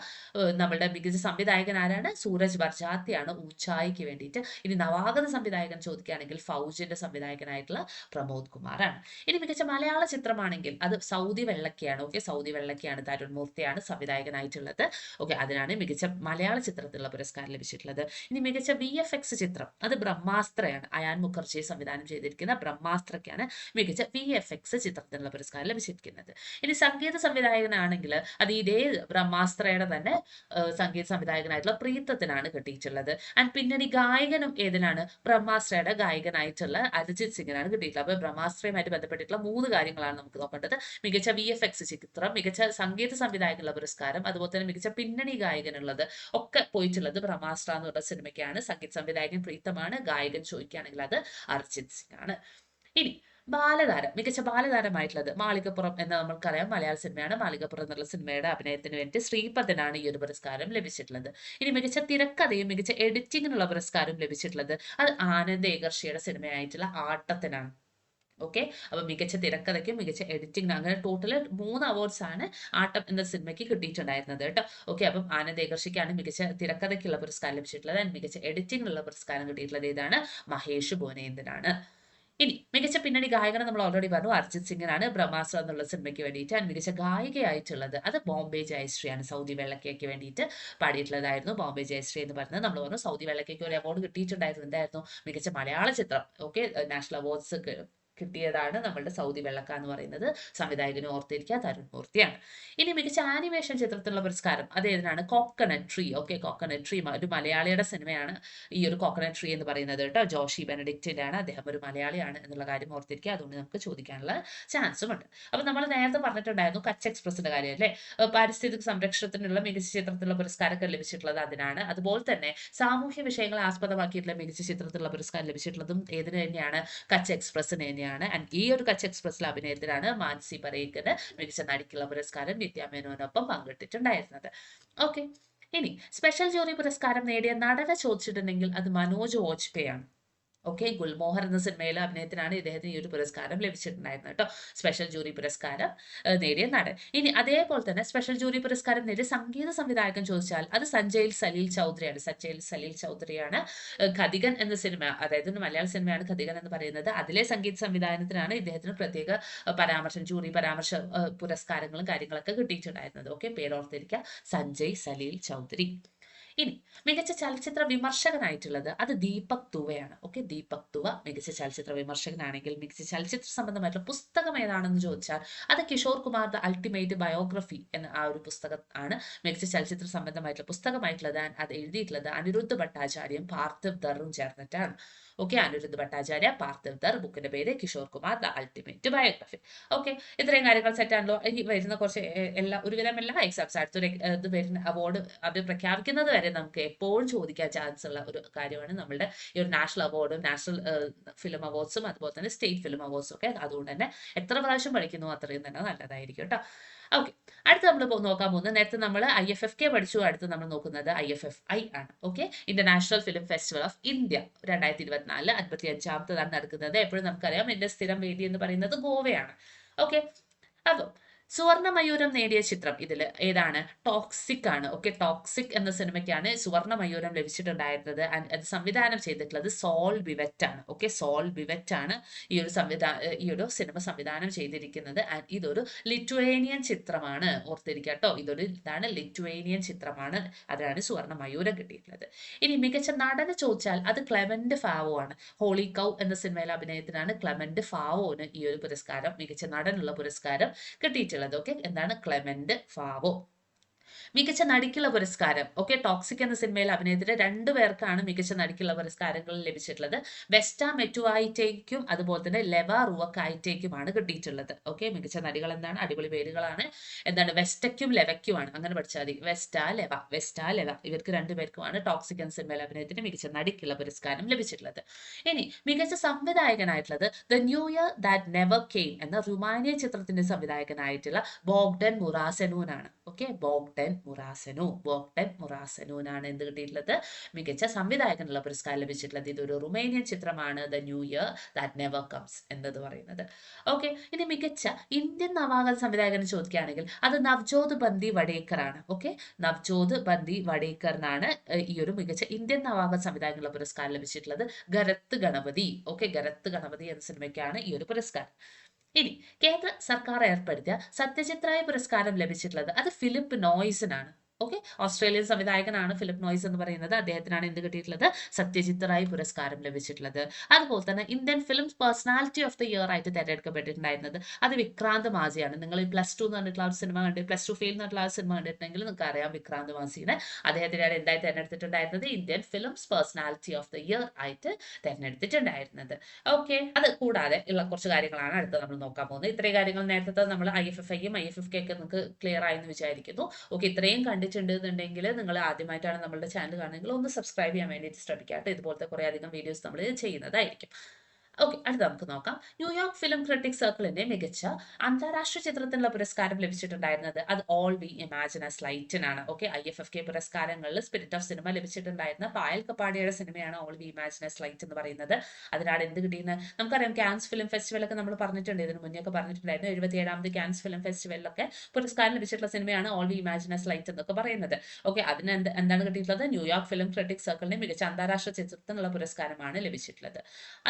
നമ്മുടെ മികച്ച സംവിധായകൻ ആരാണ്? സൂരജ് ബർജാത്തിയാണ് ഊച്ചായിക്ക് വേണ്ടിയിട്ട്. ഇനി നവാഗത സംവിധായകൻ ചോദിക്കുകയാണെങ്കിൽ ഫൗജിന്റെ സംവിധായകനായിട്ടുള്ള പ്രമോദ് കുമാറാണ്. ഇനി മികച്ച മലയാള ചിത്രമാണെങ്കിൽ അത് സൗദി വെള്ളക്കയാണ്. ഓക്കെ സൗദി വെള്ളക്കയാണ് തരുൺ മൂർത്തിയാണ് സംവിധായകനായിട്ടുള്ളത്. ഓക്കെ അതിനാണ് മികച്ച മലയാള ചിത്രത്തിലുള്ള പുരസ്കാരം ലഭിച്ചിട്ടുള്ളത്. ഇനി മികച്ച വി എഫ് എക്സ് ചിത്രം അത് ബ്രഹ്മാസ്ത്രയാണ്. അയാൻ മുഖർജി സംവിധാനം ചെയ്തിരിക്കുന്ന ബ്രഹ്മാസ്ത്രയ്ക്കാണ് മികച്ച വി എഫ് എക്സ് ചിത്രത്തിനുള്ള പുരസ്കാരം ലഭിച്ചിരിക്കുന്നത്. ഇനി സംഗീത സംവിധായകനാണെങ്കിൽ അത് ഇതേ ബ്രഹ്മാസ്ത്രയുടെ തന്നെ സംഗീത സംവിധായകനായിട്ടുള്ള പ്രീത്തത്തിനാണ് കിട്ടിയിട്ടുള്ളത് ആൻഡ് പിന്നണി ഗായകനും ഏതിനാണ്? ബ്രഹ്മാസ്ത്രയുടെ ഗായകനായിട്ടുള്ള അരിജിത് സിംഗിനാണ് കിട്ടിയിട്ടുള്ളത്. അപ്പോൾ ബ്രഹ്മാസ്ത്രയുമായിട്ട് ബന്ധപ്പെട്ടിട്ടുള്ള മൂന്ന് കാര്യങ്ങളാണ് നമുക്ക് നോക്കേണ്ടത്. മികച്ച വി എഫ് എക്സ് ചിത്രം മികച്ച സംഗീത സംവിധായകനുള്ള പുരസ്കാരം അതുപോലെ തന്നെ മികച്ച പിന്നണി ഗായകനുള്ളത് ഒക്കെ പോയിട്ടുള്ളത് ബ്രഹ്മാസ്ത്ര എന്ന് പറഞ്ഞ സിനിമയ്ക്കാണ്. സംഗീത സംവിധായകൻ പ്രീത്തമാണ് ഗായകൻ ചോദിക്കുകയാണെങ്കിൽ അത് അർജിത് സിംഗ് ആണ് ഇനി ബാലതാരം മികച്ച ബാലതാരമായിട്ടുള്ളത് മാളികപ്പുറം എന്ന് നമ്മൾക്കറിയാം. മലയാള സിനിമയാണ് മാളികപ്പുറം എന്നുള്ള സിനിമയുടെ അഭിനയത്തിന് വേണ്ടി ശ്രീപദനാണ് ഈ ഒരു പുരസ്കാരം ലഭിച്ചിട്ടുള്ളത്. ഇനി മികച്ച തിരക്കഥയും മികച്ച എഡിറ്റിങ്ങിനുള്ള പുരസ്കാരം ലഭിച്ചിട്ടുള്ളത് അത് ആനന്ദ് ഏകർഷിയുടെ സിനിമയായിട്ടുള്ള ആട്ടത്തിനാണ്. ഓക്കെ അപ്പൊ മികച്ച തിരക്കഥയ്ക്കും മികച്ച എഡിറ്റിംഗ് അങ്ങനെ ടോട്ടൽ മൂന്ന് അവാർഡ്സ് ആണ് ആട്ടം എന്ന സിനിമയ്ക്ക് കിട്ടിയിട്ടുണ്ടായിരുന്നത് കേട്ടോ. ഓക്കെ അപ്പം ആനന്ദ് ഏകർഷിക്കാണ് മികച്ച തിരക്കഥയ്ക്കുള്ള പുരസ്കാരം ലഭിച്ചിട്ടുള്ളത്. മികച്ച എഡിറ്റിംഗിനുള്ള പുരസ്കാരം കിട്ടിയിട്ടുള്ളത് ഇതാണ് മഹേഷ് ഭുവനേന്ദ്രനാണ്. ഇനി മികച്ച പിന്നണി ഗായകനെ നമ്മൾ ഓൾറെഡി പറഞ്ഞു. അർജിത് സിംഗിനാണ് ബ്രഹ്മാസ്ത്ര എന്നുള്ള സിനിമയ്ക്ക് വേണ്ടിയിട്ട് മികച്ച ഗായികയായിട്ടുള്ളത്. അത് ബോംബെ ജയശ്രീയാണ് സൗദി വെള്ളക്കയ്ക്ക് വേണ്ടിയിട്ട് പാടിയിട്ടുള്ളതായിരുന്നു. ബോംബെ ജയശ്രീ എന്ന് പറഞ്ഞത് നമ്മൾ പറഞ്ഞു. സൗദി വെള്ളക്കയ്ക്ക് ഒരു അവാർഡ് കിട്ടിയിട്ടുണ്ടായിരുന്നു. എന്തായിരുന്നു? മികച്ച മലയാള ചിത്രം. ഓക്കെ നാഷണൽ അവാർഡ്സ് കിട്ടിയതാണ് നമ്മളുടെ സൗദി വെള്ളക്ക എന്ന് പറയുന്നത്. സംവിധായകന് ഓർത്തിരിക്കുക തരുൺ മൂർത്തിയാണ്. ഇനി മികച്ച ആനിമേഷൻ ചിത്രത്തിലുള്ള പുരസ്കാരം അതേതിനാണ് coconut tree okay coconut tree ഒരു മലയാളിയുടെ സിനിമയാണ്. ഈ ഒരു കോക്കനട്ട് ട്രീ എന്ന് പറയുന്നത് കേട്ടോ. ജോഷി ബെനഡിക്റ്റിന്റെ ആണ് അദ്ദേഹം ഒരു മലയാളിയാണ് എന്നുള്ള കാര്യം ഓർത്തിരിക്കുക. അതുകൊണ്ട് നമുക്ക് ചോദിക്കാനുള്ള ചാൻസും ഉണ്ട്. അപ്പൊ നമ്മൾ നേരത്തെ പറഞ്ഞിട്ടുണ്ടായിരുന്നു കച്ച് എക്സ്പ്രസിന്റെ കാര്യം അല്ലേ? പാരിസ്ഥിതിക സംരക്ഷണത്തിനുള്ള മികച്ച ചിത്രത്തിലുള്ള പുരസ്കാരമൊക്കെ ലഭിച്ചിട്ടുള്ളത് അതിനാണ്. അതുപോലെ തന്നെ സാമൂഹ്യ വിഷയങ്ങളെ ആസ്പദമാക്കിയിട്ടുള്ള മികച്ച ചിത്രത്തിലുള്ള പുരസ്കാരം ലഭിച്ചിട്ടുള്ളതും ഏതിന് തന്നെയാണ്? കച്ച് എക്സ്പ്രസിന് തന്നെയാണ്. ആൻഡ് ഈ ഒരു കച്ച് എക്സ്പ്രസ്സിൽ അഭിനയത്തിലാണ് മാൻസി പരേക്കന് മികച്ച നടിക്കുള്ള പുരസ്കാരം നിത്യ മേനോനൊപ്പം പങ്കിട്ടിട്ടുണ്ടായിരുന്നത് ഓക്കെ ഇനി സ്പെഷ്യൽ ജൂറി പുരസ്കാരം നേടിയ നടനെ ചോദിച്ചിട്ടുണ്ടെങ്കിൽ അത് മനോജ് വാജ്പേയാണ് ഓക്കെ ഗുൽമോഹർ എന്ന സിനിമയിലെ അഭിനയത്തിനാണ് ഇദ്ദേഹത്തിന് ഈ ഒരു പുരസ്കാരം ലഭിച്ചിട്ടുണ്ടായിരുന്നത് കേട്ടോ സ്പെഷ്യൽ ജൂറി പുരസ്കാരം നേടിയ നടൻ. ഇനി അതേപോലെ തന്നെ സ്പെഷ്യൽ ജൂറി പുരസ്കാരം നേടിയ സംഗീത സംവിധായകൻ ചോദിച്ചാൽ അത് സഞ്ജയ് സലീൽ ചൗധരിയാണ്. സഞ്ജയ് സലീൽ ചൗധരിയാണ് കഥികൻ എന്ന സിനിമ അതായത് ഒരു മലയാള സിനിമയാണ് കഥികൻ എന്ന് പറയുന്നത്. അതിലെ സംഗീത സംവിധാനത്തിനാണ് ഇദ്ദേഹത്തിന് പ്രത്യേക പരാമർശം ജൂറി പരാമർശ പുരസ്കാരങ്ങളും കാര്യങ്ങളൊക്കെ കിട്ടിയിട്ടുണ്ടായിരുന്നത്. ഓക്കെ പേരോർത്തിരിക്കുക സഞ്ജയ് സലീൽ ചൗധരി. ഇനി മികച്ച ചലച്ചിത്ര വിമർശകനായിട്ടുള്ളത് അത് ദീപക് തുവയാണ് ഓക്കെ ദീപക് തുവ മികച്ച ചലച്ചിത്ര വിമർശകനാണെങ്കിൽ മികച്ച ചലച്ചിത്ര സംബന്ധമായിട്ടുള്ള പുസ്തകം ഏതാണെന്ന് ചോദിച്ചാൽ അത് Kishore Kumar the ultimate biography എന്ന ആ ഒരു പുസ്തകം ആണ് മികച്ച ചലച്ചിത്ര സംബന്ധമായിട്ടുള്ള പുസ്തകമായിട്ടുള്ളത്. അത് എഴുതിയിട്ടുള്ളത് അനിരുദ്ധ ഭട്ടാചാര്യം പാർത്ഥിവ് ദറും ചേർന്നിട്ടാണ്. ഓക്കെ അനിരുദ്ധ ഭട്ടാചാര്യ പാർത്ഥിവ് ദർ ബുക്കിന്റെ പേര് Kishore Kumar the ultimate biography. Okay ഇത്രയും കാര്യങ്ങൾ സെറ്റാണല്ലോ ഇനി വരുന്ന കുറച്ച് എല്ലാ ഒരുവിധം എല്ലാ എക്സാംസ് അടുത്തൊരു ഇത് വരുന്ന അവാർഡ് അത് പ്രഖ്യാപിക്കുന്നത് വരെ നമുക്ക് എപ്പോഴും ചോദിക്കാൻ ചാൻസ് ഉള്ള ഒരു കാര്യമാണ് നമ്മുടെ ഈ ഒരു നാഷണൽ അവാർഡും നാഷണൽ ഫിലിം അവാർഡ്സും അതുപോലെ തന്നെ സ്റ്റേറ്റ് ഫിലിം അവാർഡ്സും ഒക്കെ. അതുകൊണ്ട് തന്നെ എത്ര പ്രാവശ്യം പഠിക്കുന്നു അത്രയും തന്നെ നല്ലതായിരിക്കും കേട്ടോ. ഓക്കെ അടുത്ത് നമ്മൾ നോക്കാൻ പോകുന്നത് നേരത്തെ നമ്മൾ ഐ എഫ് എഫ് കെ പഠിച്ചു. അടുത്ത് നമ്മൾ നോക്കുന്നത് ഐ എഫ് എഫ് ഐ ആണ്. Okay international film festival of India രണ്ടായിരത്തി ഇരുപത്തിനാല് അൻപത്തി അഞ്ചാമത്തതാണ് നടക്കുന്നത്. എപ്പോഴും നമുക്കറിയാം. എന്റെ സ്ഥിരം വേദി എന്ന് പറയുന്നത് ഗോവയാണ്. ഓക്കെ അപ്പം സുവർണ മയൂരം നേടിയ ചിത്രം ഇതിൽ ഏതാണ്? ടോക്സിക് ആണ്. ഓക്കെ ടോക്സിക് എന്ന സിനിമയ്ക്കാണ് സുവർണമയൂരം ലഭിച്ചിട്ടുണ്ടായിരുന്നത്. അത് സംവിധാനം ചെയ്തിട്ടുള്ളത് സോൾ ബിവറ്റ് ആണ്. ഓക്കെ സോൾ ബിവറ്റ് ആണ് ഈ ഒരു സംവിധാ ഈ ഒരു സിനിമ സംവിധാനം ചെയ്തിരിക്കുന്നത്. ആൻഡ് ഇതൊരു ലിറ്റുവേനിയൻ ചിത്രമാണ്. ഓർത്തിരിക്കുക കേട്ടോ. ഇതൊരു ഇതാണ് ലിറ്റുവേനിയൻ ചിത്രമാണ്. അതിനാണ് സുവർണ മയൂരം കിട്ടിയിട്ടുള്ളത്. ഇനി മികച്ച നടന് ചോദിച്ചാൽ അത് ക്ലെമന്റ് ഫാവോ ആണ്. ഹോളി കൗ എന്ന സിനിമയിലെ അഭിനയത്തിനാണ് ക്ലെമന്റ് ഫാവോന് ഈ ഒരു പുരസ്കാരം മികച്ച നടനുള്ള പുരസ്കാരം കിട്ടിയിട്ടുള്ളത്. ഓക്കെ എന്താണ് ക്ലെമന്റ് ഫാവോ. മികച്ച നടിക്കുള്ള പുരസ്കാരം. ഓക്കെ ടോക്സിക് എന്ന സിനിമയിൽ അഭിനയത്തിന് രണ്ടു പേർക്കാണ് മികച്ച നടിക്കുള്ള പുരസ്കാരങ്ങൾ ലഭിച്ചിട്ടുള്ളത്. വെസ്റ്റ മെറ്റുവായിറ്റേക്കും അതുപോലെ തന്നെ ലെവ റുവക്കായിട്ടേക്കുമാണ് കിട്ടിയിട്ടുള്ളത്. ഓക്കെ മികച്ച നടികൾ എന്താണ്? അടിപൊളി പേരുകളാണ്. എന്താണ്? വെസ്റ്റയ്ക്കും ലെവയ്ക്കുമാണ് അങ്ങനെ പഠിച്ചാൽ മതി. വെസ്റ്റ ലെവ വെസ്റ്റ ലെവ ഇവർക്ക് രണ്ടുപേർക്കുമാണ് ടോക്സിക് എന്ന സിനിമയിൽ അഭിനയത്തിന് മികച്ച നടിക്കുള്ള പുരസ്കാരം ലഭിച്ചിട്ടുള്ളത്. ഇനി മികച്ച സംവിധായകനായിട്ടുള്ളത് the new year that never came എന്ന റുമാനിയ ചിത്രത്തിന്റെ സംവിധായകനായിട്ടുള്ള ബോഗ്ഡൻ മുറാസെനൂനാണ് ഓക്കെ ബോഗ്ഡൻ മുറാസനു വോഹ്ബെബ് മുറാസനു എന്നാണ് എന്ത് കിട്ടിയിട്ടുള്ളത്? മികച്ച സംവിധായകനുള്ള പുരസ്കാരം ലഭിച്ചിട്ടുള്ളത് ഇതൊരു റുമേനിയൻ ചിത്രമാണ് the new year that never comes എന്നത് പറയുന്നത്. ഓക്കെ ഇനി മികച്ച ഇന്ത്യൻ നവാഗത സംവിധായകനെ ചോദിക്കുകയാണെങ്കിൽ അത് നവ്ജോത് ബന്ദി വടേക്കർ ആണ് ഓക്കെ നവ്ജോത് ബന്ദി വടേക്കറിനാണ് ഈ ഒരു മികച്ച ഇന്ത്യൻ നവാഗത സംവിധായകനുള്ള പുരസ്കാരം ലഭിച്ചിട്ടുള്ളത് ഗരത്ത് ഗണപതി. ഓക്കെ ഗരത്ത് ഗണപതി എന്ന സിനിമയ്ക്കാണ് ഈ ഒരു പുരസ്കാരം. ഇനി കേന്ദ്ര സർക്കാർ ഏർപ്പെടുത്തിയ സത്യജിത് പുരസ്കാരം ലഭിച്ചിട്ടുള്ളത് അത് ഫിലിപ്പ് നോയ്സിനാണ്. ഓക്കെ ഓസ്ട്രേലിയൻ സംവിധായകനാണ് ഫിലിപ്പ് നോയ്സ് എന്ന് പറയുന്നത്. അദ്ദേഹത്തിനാണ് എന്ത് കിട്ടിയിട്ടുള്ളത്? സത്യജിത് റായ് പുരസ്കാരം ലഭിച്ചിട്ടുള്ളത്. അതുപോലെ തന്നെ Indian film personality of the year ആയിട്ട് തിരഞ്ഞെടുക്കപ്പെട്ടിട്ടുണ്ടായിരുന്നത് അത് വിക്രാന്ത് മാസിയാണ്. നിങ്ങൾ പ്ലസ് ടു എന്ന് പറഞ്ഞിട്ടുള്ള ഒരു സിനിമ കണ്ട് പ്ലസ് ടു ഫെയിൽ എന്നുള്ള സിനിമ കണ്ടിട്ടുണ്ടെങ്കിൽ നിങ്ങൾക്ക് അറിയാം വിക്രാന്ത് മാസിനെ. അദ്ദേഹത്തിനാണ് എന്തായി തിരഞ്ഞെടുത്തിട്ടുണ്ടായിരുന്നത്? Indian films personality of the year ആയിട്ട് തിരഞ്ഞെടുത്തിട്ടുണ്ടായിരുന്നത്. ഓക്കെ അത് കൂടാതെ ഉള്ള കുറച്ച് കാര്യങ്ങളാണ് അടുത്ത് നമ്മൾ നോക്കാൻ പോകുന്നത്. ഇത്രയും കാര്യങ്ങൾ നേരത്തെ നമ്മൾ ഐ എഫ് എഫ് ഐയും ഐ എഫ് എഫ് കെ ഒക്കെ നിങ്ങൾക്ക് ക്ലിയർ ആയെന്ന് വിചാരിക്കുന്നു. ഓക്കെ ഇത്രയും കണ്ടിട്ടുണ്ട് എന്നുണ്ടെങ്കിൽ നിങ്ങൾ ആദ്യമായിട്ടാണ് നമ്മുടെ ചാനൽ കാണുന്നെങ്കിൽ ഒന്ന് സബ്സ്ക്രൈബ് ചെയ്യാൻ വേണ്ടിയിട്ട് ശ്രമിക്കാട്ടെ ഇതുപോലത്തെ കുറേ അധികം വീഡിയോസ് നമ്മൾ ചെയ്യുന്നതായിരിക്കും. ഓക്കെ അടുത്ത നമുക്ക് നോക്കാം. ന്യൂയോർക്ക് ഫിലിം ക്രിട്ടിക് സർക്കിളിന്റെ മികച്ച അന്താരാഷ്ട്ര ചിത്രത്തിനുള്ള പുരസ്കാരം ലഭിച്ചിട്ടുണ്ടായിരുന്നത് അത് all we imagine as ലൈറ്റിനാണ് okay I F F K പുരസ്കാരങ്ങളിൽ spirit of cinema ലഭിച്ചിട്ടുണ്ടായിരുന്ന പായൽ കപ്പാടിയുടെ സിനിമയാണ് ഓൾ വി ഇമാജിനസ് ലൈറ്റ് എന്ന് പറയുന്നത്. അതിനാണ് എന്ത് കിട്ടിയെന്ന് നമുക്കറിയാം ക്യാൻസ് ഫിലിം ഫെസ്റ്റിവൽ ഒക്കെ നമ്മൾ പറഞ്ഞിട്ടുണ്ട്. ഇതിന് മുന്നേ ഒക്കെ പറഞ്ഞിട്ടുണ്ടായിരുന്നു. എഴുപത്തി ഏഴാമത് ക്യാൻസ് ഫിലിം ഫെസ്റ്റിവലിലൊക്കെ പുരസ്കാരം ലഭിച്ചിട്ടുള്ള സിനിമയാണ് ഓൾ വി ഇമാജിനസ് ലൈറ്റ് എന്നൊക്കെ പറയുന്നത്. ഓക്കെ അതിന് എന്ത് എന്താണ് കിട്ടിയിട്ടുള്ളത്? ന്യൂയോർക്ക് ഫിലിം ക്രിട്ടിക് സർക്കിളിന്റെ മികച്ച അന്താരാഷ്ട്ര ചിത്രത്തിനുള്ള പുരസ്കാരമാണ് ലഭിച്ചിട്ടുള്ളത്.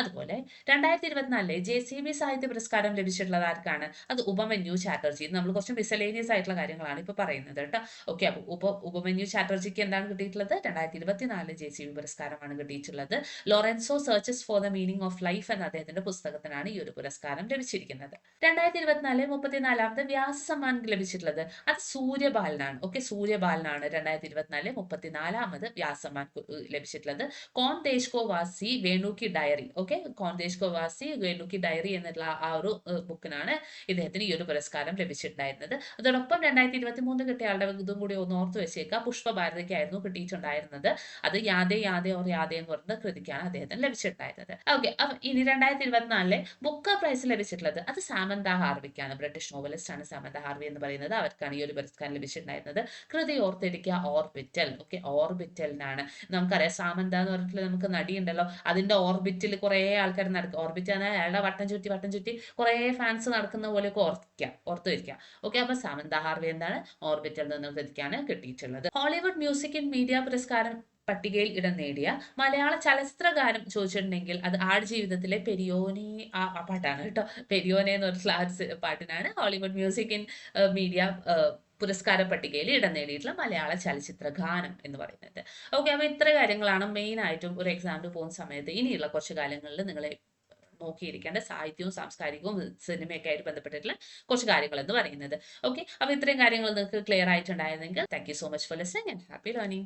അതുപോലെ രണ്ടായിരത്തി ഇരുപത്തിനാലിലെ ജെ സി ബി സാഹിത്യ പുരസ്കാരം ലഭിച്ചിട്ടുള്ളത് ആർക്കാണ്? അത് ഉപമന്യു ചാറ്റർജി. നമ്മൾ കുറച്ച് മിസലേനിയസ് ആയിട്ടുള്ള കാര്യങ്ങളാണ് ഇപ്പൊ പറയുന്നത് കേട്ടോ. ഓക്കെ അപ്പോൾ ഉപ ഉപമന്യു ചാറ്റർജിക്ക് എന്താണ് കിട്ടിയിട്ടുള്ളത്? രണ്ടായിരത്തി ഇരുപത്തിനാലിലെ ജെ സി ബി പുരസ്കാരമാണ് കിട്ടിയിട്ടുള്ളത്. Lorenzo searches for the meaning of life എന്ന അദ്ദേഹത്തിന്റെ പുസ്തകത്തിനാണ് ഈ ഒരു പുരസ്കാരം ലഭിച്ചിരിക്കുന്നത്. രണ്ടായിരത്തി ഇരുപത്തിനാലിലെ മുപ്പത്തിനാലാമത്തെ വ്യാസ സമ്മാനം ലഭിച്ചിട്ടുള്ളത് അത് സൂര്യബാലനാണ്. ഓക്കെ സൂര്യബാലനാണ് രണ്ടായിരത്തി ഇരുപത്തിനാലിലെ മുപ്പത്തിനാലാമത് വ്യാസ സമ്മാൻ കു- ലഭിച്ചിട്ടുള്ളത്. കോൺ ദേശ്കോ വാസി വേണുക്കി ഡയറി. ഓക്കെ കോൺ ദേശ്കോ ഗോവാസി ലുക്കി ഡയറി എന്നുള്ള ആ ഒരു ബുക്കിനാണ് ഇദ്ദേഹത്തിന് ഈ ഒരു പുരസ്കാരം ലഭിച്ചിട്ടുണ്ടായിരുന്നത്. അതോടൊപ്പം രണ്ടായിരത്തി ഇരുപത്തി മൂന്ന് കിട്ടിയ ആളുടെ ഇതും കൂടി ഒന്ന് ഓർത്ത് വെച്ചേക്കുക പുഷ്പഭാരതിക്കായിരുന്നു കിട്ടിയിട്ടുണ്ടായിരുന്നത്. അത് യാദേ യാദേ ഓർ യാദേ എന്ന് പറയുന്ന കൃതിക്കാണ് അദ്ദേഹത്തിന് ലഭിച്ചിട്ടുണ്ടായിരുന്നത്. ഓക്കെ അപ്പൊ ഇനി രണ്ടായിരത്തി ഇരുപത്തിനാലിലെ ബുക്ക് പ്രൈസ് ലഭിച്ചിട്ടുള്ളത് അത് സാമന്ത ഹാർവിക്കാണ്. ബ്രിട്ടീഷ് നോവലിസ്റ്റ് ആണ് സാമന്ത ഹാർവി എന്ന് പറയുന്നത്. അവർക്കാണ് ഈ ഒരു പുരസ്കാരം ലഭിച്ചിട്ടുണ്ടായിരുന്നത്. കൃതി ഓർത്തിരിക്കുക ഓർബിറ്റൽ. ഓക്കെ ഓർബിറ്റലിനാണ്. നമുക്കറിയാം സാമന്ത എന്ന് പറഞ്ഞിട്ടുള്ള നമുക്ക് നടിയുണ്ടല്ലോ. അതിന്റെ ഓർബിറ്റിൽ കുറെ ആൾക്കാർ നടക്കും. ഓർബിറ്റ് എന്നാൽ അയാളുടെ വട്ടം ചുറ്റി വട്ടം ചുറ്റി കുറേ ഫാൻസ് നടക്കുന്ന പോലെയൊക്കെ ഓർക്കുക ഓർത്തു വയ്ക്കുക ഓക്കെ അപ്പൊ സമന്ത ഹാർവി എന്താണ്? ഓർബിറ്റിൽ നിന്ന് ഗതിക്കാണ് കിട്ടിയിട്ടുള്ളത്. ഹോളിവുഡ് മ്യൂസിക് ആൻഡ് മീഡിയ പുരസ്കാരം പട്ടികയിൽ ഇടം നേടിയ മലയാള ചലച്ചിത്ര ഗാനം ചോദിച്ചിട്ടുണ്ടെങ്കിൽ അത് ആടുജീവിതത്തിലെ പെരിയോനെ ആ പാട്ടാണ് കേട്ടോ. പെരിയോനെ എന്നൊരു ആ പാട്ടിനാണ് ഹോളിവുഡ് മ്യൂസിക് ഇൻ മീഡിയ പുരസ്കാര പട്ടികയിൽ ഇടം നേടിയിട്ടുള്ള മലയാള ചലച്ചിത്ര ഗാനം എന്ന് പറയുന്നത്. ഓക്കെ അപ്പോൾ ഇത്ര കാര്യങ്ങളാണ് മെയിൻ ആയിട്ടും ഒരു എക്സാമിന് പോകുന്ന സമയത്ത് ഇനിയുള്ള കുറച്ച് കാലങ്ങളിൽ നിങ്ങളെ നോക്കിയിരിക്കേണ്ട സാഹിത്യവും സാംസ്കാരികവും സിനിമയൊക്കെ ആയിട്ട് ബന്ധപ്പെട്ടിട്ടുള്ള കുറച്ച് കാര്യങ്ങൾ എന്ന് പറയുന്നത്. ഓക്കെ അപ്പോൾ ഇത്രയും കാര്യങ്ങൾ നിങ്ങൾക്ക് clear ആയിട്ടുണ്ടായിരുന്നെങ്കിൽ thank you so much for listening and happy learning